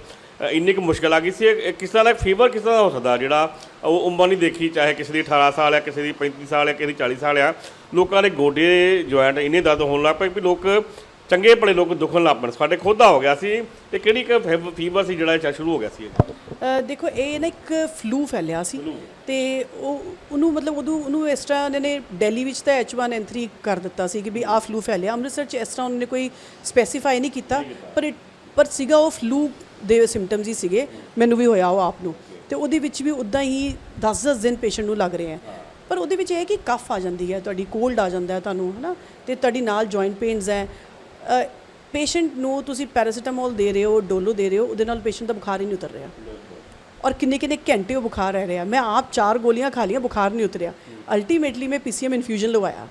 Speaker 1: ਇੰਨੀ ਕੁ ਮੁਸ਼ਕਲ ਆ ਗਈ ਸੀ ਕਿਸ ਤਰ੍ਹਾਂ ਦਾ ਫੀਵਰ ਕਿਸ ਤਰ੍ਹਾਂ ਦਾ ਹੋ ਸਕਦਾ ਜਿਹੜਾ ਉਹ ਉਮਰ ਨਹੀਂ ਦੇਖੀ ਚਾਹੇ ਕਿਸੇ ਦੀ 18 ਸਾਲ ਆ ਕਿਸੇ ਦੀ 35 ਸਾਲ ਆ ਕਿਸੇ ਦੀ 40 ਸਾਲ ਆ ਲੋਕਾਂ ਦੇ ਗੋਡੇ ਜੁਆਇੰਟ ਇੰਨੇ ਦਰਦ ਹੋਣ ਲੱਗ ਪਏ ਕਿ ਲੋਕ ਚੰਗੇ ਭਲੇ ਲੋਕ ਦੁਖਣ ਲੱਗ ਪਏ ਸਾਡੇ ਖੁਦ ਹੋ ਗਿਆ ਸੀ ਤੇ ਕਿਹੜੀ ਕਿ ਫੀਵਰ ਸੀ ਜਿਹੜਾ ਇਹ ਸ਼ੁਰੂ ਹੋ ਗਿਆ ਸੀ
Speaker 2: ਦੇਖੋ ਇਹ ਨਾ ਇੱਕ ਫਲੂ ਫੈਲਿਆ ਸੀ ਤੇ ਉਹ ਉਹਨੂੰ ਮਤਲਬ ਉਦੋਂ ਉਹਨੂੰ ਇਸ ਤਰ੍ਹਾਂ ਉਹਨਾਂ ਨੇ ਦਿੱਲੀ ਵਿੱਚ ਤਾਂ H1N3 ਕਰ ਦਿੱਤਾ ਸੀ ਕਿ ਵੀ ਆਹ ਫਲੂ ਫੈਲਿਆ। ਅੰਮ੍ਰਿਤਸਰ 'ਚ ਇਸ ਤਰ੍ਹਾਂ ਉਹਨਾਂ ਨੇ ਕੋਈ ਸਪੈਸੀਫਾਈ ਨਹੀਂ ਕੀਤਾ ਪਰ ਪਰ ਸੀਗਾ ਉਹ ਫਲੂ ਦੇ ਸਿੰਪਟਮਸ ਹੀ ਸੀਗੇ। ਮੈਨੂੰ ਵੀ ਹੋਇਆ ਉਹ ਆਪ ਨੂੰ। ਤੇ ਉਹਦੇ ਵਿੱਚ ਵੀ ਉਦਾਂ ਹੀ 10-10 ਦਿਨ ਪੇਸ਼ੈਂਟ ਨੂੰ ਲੱਗ ਰਹੇ ਹੈ। ਪਰ ਉਹਦੇ ਵਿੱਚ ਇਹ ਕਿ ਕਫ ਆ ਜਾਂਦੀ ਹੈ ਤੁਹਾਡੀ ਕੋਲਡ ਆ ਜਾਂਦਾ ਹੈ ਤੁਹਾਨੂੰ ਹਨਾ? ਤੇ ਤੁਹਾਡੀ ਨਾਲ ਜੁਆਇੰਟ ਪੇਨਸ ਹੈ। ਪੇਸ਼ੈਂਟ ਨੂੰ ਤੁਸੀਂ ਪੈਰਾਸੀਟਾਮੋਲ ਦੇ ਰਹੇ ਹੋ ਡੋਲੋ ਦੇ ਰਹੇ ਹੋ ਉਹਦੇ ਨਾਲ ਪੇਸ਼ੈਂਟ ਦਾ ਬੁਖਾਰ ਹੀ ਨਹੀਂ ਉਤਰ ਰਿਹਾ। ਔਰ ਕਿੰਨੇ ਕਿੰਨੇ ਘੰਟੇ ਉਹ ਬੁਖਾਰ ਰਹਿ ਰਿਹਾ। ਮੈਂ ਆਪ ਚਾਰ ਗੋਲੀਆਂ ਖਾ ਲੀਆਂ ਬੁਖਾਰ ਨਹੀਂ ਉਤਰਿਆ। ਅਲਟੀਮੇਟਲੀ ਮੈਂ ਪੀਸੀਐਮ ਇਨਫਿਊਜ਼ਨ ਲਵਾਇਆ।